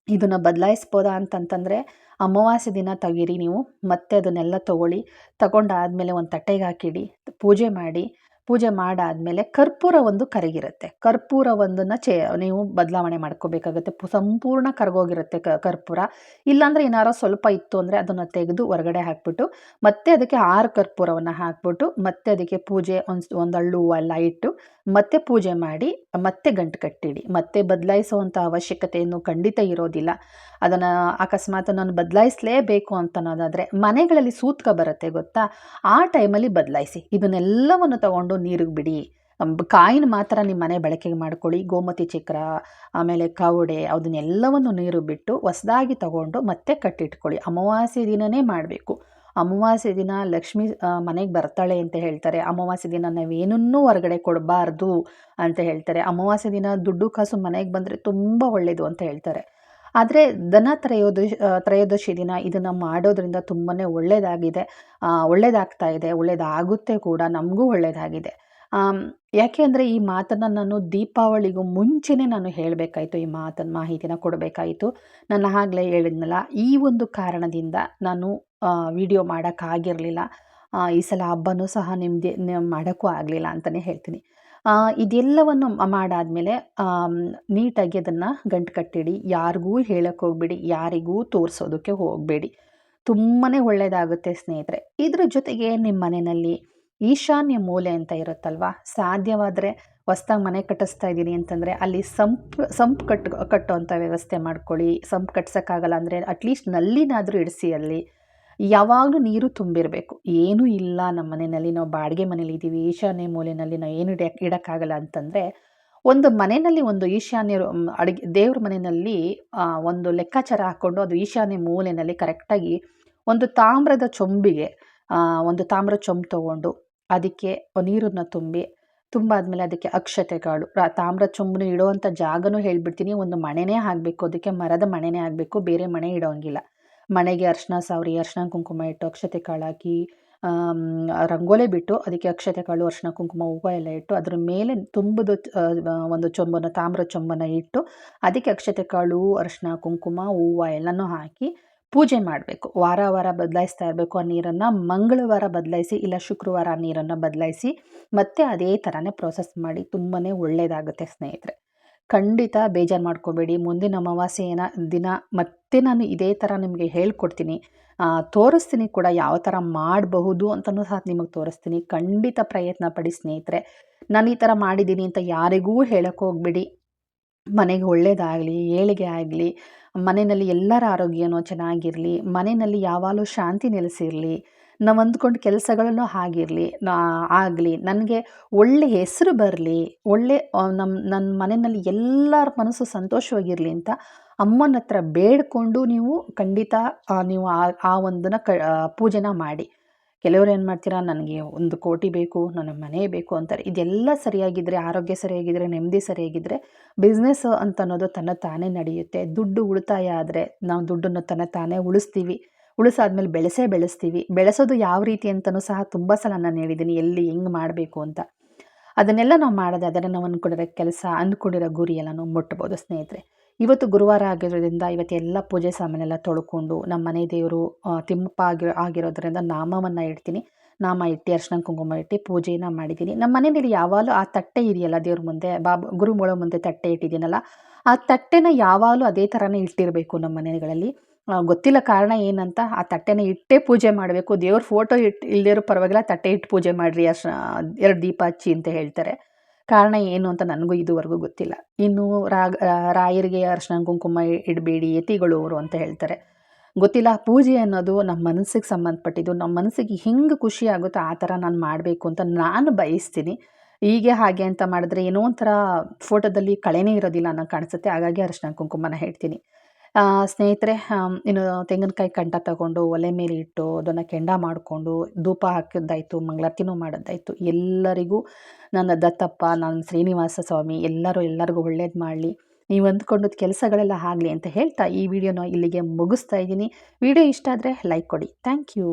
ಇದನ್ನು ಬದಲಾಯಿಸ್ಬೋದಾ ಅಂತಂತಂದರೆ ಅಮಾವಾಸ್ಯೆ ದಿನ ತೆಗೀರಿ ನೀವು. ಮತ್ತೆ ಅದನ್ನೆಲ್ಲ ತಗೊಳ್ಳಿ. ತಗೊಂಡಾದ್ಮೇಲೆ ಒಂದು ತಟ್ಟೆಗೆ ಹಾಕಿಡಿ. ಪೂಜೆ ಮಾಡಿ. ಪೂಜೆ ಮಾಡಾದ್ಮೇಲೆ ಕರ್ಪೂರ ಒಂದು ಕರಗಿರುತ್ತೆ. ಕರ್ಪೂರ ಒಂದನ್ನು ಚೇ, ನೀವು ಬದಲಾವಣೆ ಮಾಡ್ಕೋಬೇಕಾಗುತ್ತೆ. ಸಂಪೂರ್ಣ ಕರಗೋಗಿರುತ್ತೆ ಕರ್ಪೂರ. ಇಲ್ಲಾಂದರೆ ಏನಾರೋ ಸ್ವಲ್ಪ ಇತ್ತು ಅಂದರೆ ಅದನ್ನು ತೆಗೆದು ಹೊರಗಡೆ ಹಾಕ್ಬಿಟ್ಟು, ಮತ್ತೆ ಅದಕ್ಕೆ ಆರು ಕರ್ಪೂರವನ್ನು ಹಾಕ್ಬಿಟ್ಟು, ಮತ್ತೆ ಅದಕ್ಕೆ ಪೂಜೆ ಒಂದು ಒಂದು ಹಳ್ಳು ಹೂವು ಎಲ್ಲ ಇಟ್ಟು, ಮತ್ತೆ ಪೂಜೆ ಮಾಡಿ, ಮತ್ತೆ ಗಂಟು ಕಟ್ಟಿಡಿ. ಮತ್ತೆ ಬದಲಾಯಿಸುವಂಥ ಅವಶ್ಯಕತೆಯನ್ನು ಖಂಡಿತ ಇರೋದಿಲ್ಲ. ಅದನ್ನು ಅಕಸ್ಮಾತ್ ನಾನು ಬದಲಾಯಿಸಲೇಬೇಕು ಅಂತ ಅನ್ನೋದಾದರೆ ಮನೆಗಳಲ್ಲಿ ಸೂತ್ಕ ಬರುತ್ತೆ ಗೊತ್ತಾ? ಆ ಟೈಮಲ್ಲಿ ಬದಲಾಯಿಸಿ. ಇದನ್ನೆಲ್ಲವನ್ನು ತಗೊಂಡು ನೀರಿಗೆ ಬಿಡಿ. ಕಾಯಿನ ಮಾತ್ರ ನಿಮ್ಮ ಮನೆ ಬಳಕೆಗೆ ಮಾಡ್ಕೊಳ್ಳಿ. ಗೋಮತಿ ಚಕ್ರ, ಆಮೇಲೆ ಕವಡೆ, ಅದನ್ನೆಲ್ಲವನ್ನು ನೀರು ಬಿಟ್ಟು ಹೊಸದಾಗಿ ತಗೊಂಡು ಮತ್ತೆ ಕಟ್ಟಿಟ್ಕೊಳ್ಳಿ. ಅಮಾವಾಸ್ಯೆ ದಿನವೇ ಮಾಡಬೇಕು. ಅಮಾವಾಸ್ಯೆ ದಿನ ಲಕ್ಷ್ಮಿ ಮನೆಗೆ ಬರ್ತಾಳೆ ಅಂತ ಹೇಳ್ತಾರೆ. ಅಮಾವಾಸ್ಯೆ ದಿನ ನಾವೇನನ್ನೂ ಹೊರಗಡೆ ಕೊಡಬಾರ್ದು ಅಂತ ಹೇಳ್ತಾರೆ. ಅಮಾವಾಸ್ಯೆ ದಿನ ದುಡ್ಡು ಕಾಸು ಮನೆಗೆ ಬಂದರೆ ತುಂಬ ಒಳ್ಳೆಯದು ಅಂತ ಹೇಳ್ತಾರೆ. ಆದರೆ ದನ ತ್ರಯೋದಶಿ ತ್ರಯೋದಶಿ ದಿನ ಇದನ್ನು ಮಾಡೋದ್ರಿಂದ ತುಂಬಾ ಒಳ್ಳೆಯದಾಗಿದೆ ಒಳ್ಳೆಯದಾಗ್ತಾ ಇದೆ ಒಳ್ಳೆಯದಾಗುತ್ತೆ ಕೂಡ, ನಮಗೂ ಒಳ್ಳೆಯದಾಗಿದೆ ಯಾಕೆ ಅಂದರೆ ಈ ಮಾತನ್ನು ನಾನು ದೀಪಾವಳಿಗೂ ಮುಂಚೆನೇ ನಾನು ಹೇಳಬೇಕಾಯಿತು, ಈ ಮಾತನ್ನು ಮಾಹಿತಿನ ಕೊಡಬೇಕಾಯಿತು. ನಾನು ಆಗಲೇ ಹೇಳಿದ್ನಲ್ಲ, ಈ ಒಂದು ಕಾರಣದಿಂದ ನಾನು ವಿಡಿಯೋ ಮಾಡೋಕ್ಕಾಗಿರಲಿಲ್ಲ ಈ ಸಲ ಹಬ್ಬನೂ ಸಹ ನಿಮ್ಮದೇ ಮಾಡೋಕ್ಕೂ ಆಗಲಿಲ್ಲ ಅಂತಲೇ ಹೇಳ್ತೀನಿ. ಇದೆಲ್ಲವನ್ನು ಮಾಡಾದಮೇಲೆ ನೀಟಾಗಿ ಅದನ್ನು ಗಂಟು ಕಟ್ಟಿಡಿ. ಯಾರಿಗೂ ಹೇಳಕ್ಕೆ ಹೋಗಬೇಡಿ. ಯಾರಿಗೂ ತೋರಿಸೋದಕ್ಕೆ ಹೋಗಬೇಡಿ. ತುಂಬಾ ಒಳ್ಳೆಯದಾಗುತ್ತೆ ಸ್ನೇಹಿತರೆ. ಇದ್ರ ಜೊತೆಗೆ ನಿಮ್ಮ ಮನೆಯಲ್ಲಿ ಈಶಾನ್ಯ ಮೂಲೆ ಅಂತ ಇರುತ್ತಲ್ವ? ಸಾಧ್ಯವಾದರೆ ಹೊಸ್ದಾಗಿ ಮನೆ ಕಟ್ಟಿಸ್ತಾ ಇದ್ದೀನಿ ಅಂತಂದರೆ ಅಲ್ಲಿ ಸಂಪ್ ಸಂಪ್ ಕಟ್ಟು ಕಟ್ಟುವಂಥ ವ್ಯವಸ್ಥೆ ಮಾಡ್ಕೊಳ್ಳಿ. ಸಂಪ್ ಕಟ್ಸೋಕ್ಕಾಗಲ್ಲ ಅಂದರೆ ಅಟ್ಲೀಸ್ಟ್ ನಲ್ಲಿನಾದರೂ ಇಡಿಸಿ ಅಲ್ಲಿ. ಯಾವಾಗಲೂ ನೀರು ತುಂಬಿರಬೇಕು. ಏನೂ ಇಲ್ಲ ನಮ್ಮ ಮನೆಯಲ್ಲಿ. ನಾವು ಬಾಡಿಗೆ ಮನೇಲಿ ಇದ್ದೀವಿ. ಈಶಾನ್ಯ ಮೂಲೆಯಲ್ಲಿ ನಾವು ಏನು ಇಡ ಇಡೋಕ್ಕಾಗಲ್ಲ ಅಂತಂದರೆ, ಒಂದು ಮನೆಯಲ್ಲಿ ಒಂದು ಈಶಾನ್ಯ ಅಡುಗೆ, ದೇವ್ರ ಮನೆಯಲ್ಲಿ ಒಂದು ಲೆಕ್ಕಾಚಾರ ಹಾಕ್ಕೊಂಡು ಅದು ಈಶಾನ್ಯ ಮೂಲೆಯಲ್ಲಿ ಕರೆಕ್ಟಾಗಿ ಒಂದು ತಾಮ್ರದ ಚೊಂಬಿಗೆ ಒಂದು ತಾಮ್ರ ಚೊಂಬು ತೊಗೊಂಡು ಅದಕ್ಕೆ ನೀರನ್ನು ತುಂಬಿ, ತುಂಬಾದಮೇಲೆ ಅದಕ್ಕೆ ಅಕ್ಷತೆಗಳು ತಾಮ್ರ ಚೊಂಬನ್ನು ಇಡೋವಂಥ ಜಾಗನೂ ಹೇಳಿಬಿಡ್ತೀನಿ. ಒಂದು ಮಣೆನೇ ಆಗಬೇಕು ಅದಕ್ಕೆ ಮರದ ಮಣೆನೇ ಆಗಬೇಕು ಬೇರೆ ಮಣೆ ಇಡೋಂಗಿಲ್ಲ. ಮನೆಗೆ ಅರ್ಶಿನ, ಸಾವ್ರಿ, ಅರ್ಶಿನ ಕುಂಕುಮ ಇಟ್ಟು ಅಕ್ಷತೆ ಕಾಳು ಹಾಕಿ ರಂಗೋಲೆ ಬಿಟ್ಟು ಅದಕ್ಕೆ ಅಕ್ಷತೆ ಕಾಳು, ಅರ್ಶಿನ ಕುಂಕುಮ, ಹೂವು ಎಲ್ಲ ಇಟ್ಟು ಅದ್ರ ಮೇಲೆ ತುಂಬದ ಒಂದು ಚೊಂಬನ, ತಾಮ್ರ ಚೊಂಬನ ಇಟ್ಟು ಅದಕ್ಕೆ ಅಕ್ಷತೆ ಕಾಳು, ಅರಿಶಿನ ಕುಂಕುಮ, ಹೂವು ಎಲ್ಲನೂ ಹಾಕಿ ಪೂಜೆ ಮಾಡಬೇಕು. ವಾರ ವಾರ ಬದಲಾಯಿಸ್ತಾ ಇರಬೇಕು ಆ ನೀರನ್ನು. ಮಂಗಳವಾರ ಬದಲಾಯಿಸಿ ಇಲ್ಲ ಶುಕ್ರವಾರ ಆ ನೀರನ್ನು ಬದಲಾಯಿಸಿ ಮತ್ತೆ ಅದೇ ಥರನೇ ಪ್ರೋಸೆಸ್ ಮಾಡಿ ತುಂಬಾ ಒಳ್ಳೆಯದಾಗುತ್ತೆ ಸ್ನೇಹಿತರೆ. ಖಂಡಿತ ಬೇಜಾರು ಮಾಡ್ಕೋಬೇಡಿ. ಮುಂದಿನ ಅಮಾವಾಸ್ಯೆಯ ದಿನ ಮತ್ತೆ ನಾನು ಇದೇ ಥರ ನಿಮಗೆ ಹೇಳ್ಕೊಡ್ತೀನಿ. ತೋರಿಸ್ತೀನಿ ಕೂಡ ಯಾವ ಥರ ಮಾಡಬಹುದು ಅಂತಲೂ ಸಹ ನಿಮಗೆ ತೋರಿಸ್ತೀನಿ. ಖಂಡಿತ ಪ್ರಯತ್ನ ಪಡಿ ಸ್ನೇಹಿತರೆ. ನಾನು ಈ ಥರ ಮಾಡಿದ್ದೀನಿ ಅಂತ ಯಾರಿಗೂ ಹೇಳಕ್ಕೆ ಹೋಗ್ಬಿಡಿ. ಮನೆಗೆ ಒಳ್ಳೇದಾಗಲಿ, ಏಳಿಗೆ ಆಗಲಿ ಮನೆಯಲ್ಲಿ ಎಲ್ಲರ ಆರೋಗ್ಯನೂ ಚೆನ್ನಾಗಿರಲಿ ಮನೆಯಲ್ಲಿ ಯಾವಾಗಲೂ ಶಾಂತಿ ನೆಲೆಸಿರಲಿ, ನಾವು ಅಂದ್ಕೊಂಡು ಕೆಲಸಗಳನ್ನು ಆಗಿರಲಿ ಆಗಲಿ, ನನಗೆ ಒಳ್ಳೆ ಹೆಸರು ಬರಲಿ, ಒಳ್ಳೆ ನಮ್ಮ ನನ್ನ ಮನೆಯಲ್ಲಿ ಎಲ್ಲರ ಮನಸ್ಸು ಸಂತೋಷವಾಗಿರಲಿ ಅಂತ ಅಮ್ಮನ ಹತ್ರ ಬೇಡ್ಕೊಂಡು ನೀವು ಖಂಡಿತ ನೀವು ಆ ಆ ಒಂದನ್ನು ಕ ಪೂಜೆನ ಮಾಡಿ. ಕೆಲವರು ಏನು ಮಾಡ್ತೀರಾ, ನನಗೆ ಒಂದು ಕೋಟಿ ಬೇಕು ನನಗೆ ಮನೆ ಬೇಕು ಅಂತಾರೆ. ಇದೆಲ್ಲ ಸರಿಯಾಗಿದ್ದರೆ ಆರೋಗ್ಯ ಸರಿಯಾಗಿದ್ದರೆ ನೆಮ್ಮದಿ ಸರಿಯಾಗಿದ್ದರೆ ಬಿಸ್ನೆಸ್ ಅಂತ ಅನ್ನೋದು ತನ್ನ ತಾನೇ ನಡೆಯುತ್ತೆ. ದುಡ್ಡು ಉಳಿತಾಯ ಆದರೆ ನಾವು ದುಡ್ಡನ್ನು ತನ್ನ ತಾನೇ ಉಳಿಸ್ತೀವಿ. ಉಳಿಸಾದ್ಮೇಲೆ ಬೆಳೆಸೇ ಬೆಳೆಸ್ತೀವಿ. ಬೆಳೆಸೋದು ಯಾವ ರೀತಿ ಅಂತಲೂ ಸಹ ತುಂಬ ಸಲ ನಾನು ಹೇಳಿದ್ದೀನಿ ಎಲ್ಲಿ ಹೆಂಗೆ ಮಾಡಬೇಕು ಅಂತ. ಅದನ್ನೆಲ್ಲ ನಾವು ಮಾಡೋದಾದರೆ ನಾವು ಅಂದ್ಕೊಂಡಿರೋ ಕೆಲಸ ಅಂದ್ಕೊಂಡಿರೋ ಗುರಿ ನಾವು ಮುಟ್ಬೋದು ಸ್ನೇಹಿತರೆ. ಇವತ್ತು ಗುರುವಾರ ಆಗಿರೋದ್ರಿಂದ ಇವತ್ತೆಲ್ಲ ಪೂಜೆ ಸಾಮಾನೆಲ್ಲ ತೊಳ್ಕೊಂಡು ನಮ್ಮ ಮನೆ ದೇವರು ತಿಮ್ಮಪ್ಪ ಆಗಿರೋ, ಆಗಿರೋದ್ರಿಂದ ನಾಮವನ್ನು ಇಡ್ತೀನಿ. ನಾಮ ಇಟ್ಟು ಅರ್ಶನ ಕುಂಕುಮ ಇಟ್ಟು ಪೂಜೆನ ಮಾಡಿದ್ದೀನಿ. ನಮ್ಮ ಮನೆಯಲ್ಲಿ ಯಾವಾಗಲೂ ಆ ತಟ್ಟೆ ಇದೆಯಲ್ಲ ದೇವ್ರ ಮುಂದೆ, ಬಾಬು ಗುರುಮೂಳ ಮುಂದೆ ತಟ್ಟೆ ಇಟ್ಟಿದ್ದೀನಲ್ಲ, ಆ ತಟ್ಟೆನ ಯಾವಾಗಲೂ ಅದೇ ಥರನೇ ಇಟ್ಟಿರಬೇಕು ನಮ್ಮ ಮನೆಗಳಲ್ಲಿ. ಗೊತ್ತಿಲ್ಲ ಕಾರಣ ಏನಂತ, ಆ ತಟ್ಟೆನ ಇಟ್ಟೇ ಪೂಜೆ ಮಾಡಬೇಕು. ದೇವ್ರ ಫೋಟೋ ಇಟ್ಟು ಇಲ್ಲದೇ ಪರವಾಗಿಲ್ಲ, ತಟ್ಟೆ ಇಟ್ಟು ಪೂಜೆ ಮಾಡಿರಿ ಅರ್ಶ ಎರಡು ದೀಪ ಹಚ್ಚಿ ಅಂತ ಹೇಳ್ತಾರೆ. ಕಾರಣ ಏನು ಅಂತ ನನಗೂ ಇದುವರೆಗೂ ಗೊತ್ತಿಲ್ಲ. ಇನ್ನು ರಾಯರಿಗೆ ಅರ್ಶಿನ ಕುಂಕುಮ ಇಡಬೇಡಿ, ಯತಿಗಳು ಅವರು ಅಂತ ಹೇಳ್ತಾರೆ. ಗೊತ್ತಿಲ್ಲ, ಪೂಜೆ ಅನ್ನೋದು ನಮ್ಮ ಮನಸ್ಸಿಗೆ ಸಂಬಂಧಪಟ್ಟಿದ್ದು, ನಮ್ಮ ಮನಸ್ಸಿಗೆ ಹೆಂಗೆ ಖುಷಿ ಆಗುತ್ತೋ ಆ ಥರ ನಾನು ಮಾಡಬೇಕು ಅಂತ ನಾನು ಬಯಸ್ತೀನಿ. ಹೀಗೆ ಹಾಗೆ ಅಂತ ಮಾಡಿದ್ರೆ ಏನೋ ಒಂಥರ ಫೋಟೋದಲ್ಲಿ ಕಳೆನೇ ಇರೋದಿಲ್ಲ ಅನ್ನೋ ಕಾಣಿಸುತ್ತೆ, ಹಾಗಾಗಿ ಅರಿಶಿನ ಕುಂಕುಮನ ಹೇಳ್ತೀನಿ. ಸ್ನೇಹಿತರೆ ಇನ್ನು ತೆಂಗಿನಕಾಯಿ ಕಂಟ ತಗೊಂಡು ಒಲೆ ಮೇಲೆ ಇಟ್ಟು ಅದನ್ನು ಕೆಂಡ ಮಾಡಿಕೊಂಡು ಧೂಪ ಹಾಕಿದ್ದಾಯಿತು, ಮಂಗಳಾರತಿನೂ ಮಾಡೋದಾಯಿತು ಎಲ್ಲರಿಗೂ ನನ್ನ ದತ್ತಪ್ಪ, ನನ್ನ ಶ್ರೀನಿವಾಸ ಸ್ವಾಮಿ, ಎಲ್ಲರೂ ಎಲ್ಲರಿಗೂ ಒಳ್ಳೇದು ಮಾಡಲಿ. ನೀವು ಅಂದ್ಕೊಂಡದ್ದು ಕೆಲಸಗಳೆಲ್ಲ ಆಗಲಿ ಅಂತ ಹೇಳ್ತಾ ಈ ವಿಡಿಯೋನ ಇಲ್ಲಿಗೆ ಮುಗಿಸ್ತಾ ಇದ್ದೀನಿ. ವಿಡಿಯೋ ಇಷ್ಟ ಆದರೆ ಲೈಕ್ ಕೊಡಿ. Thank you.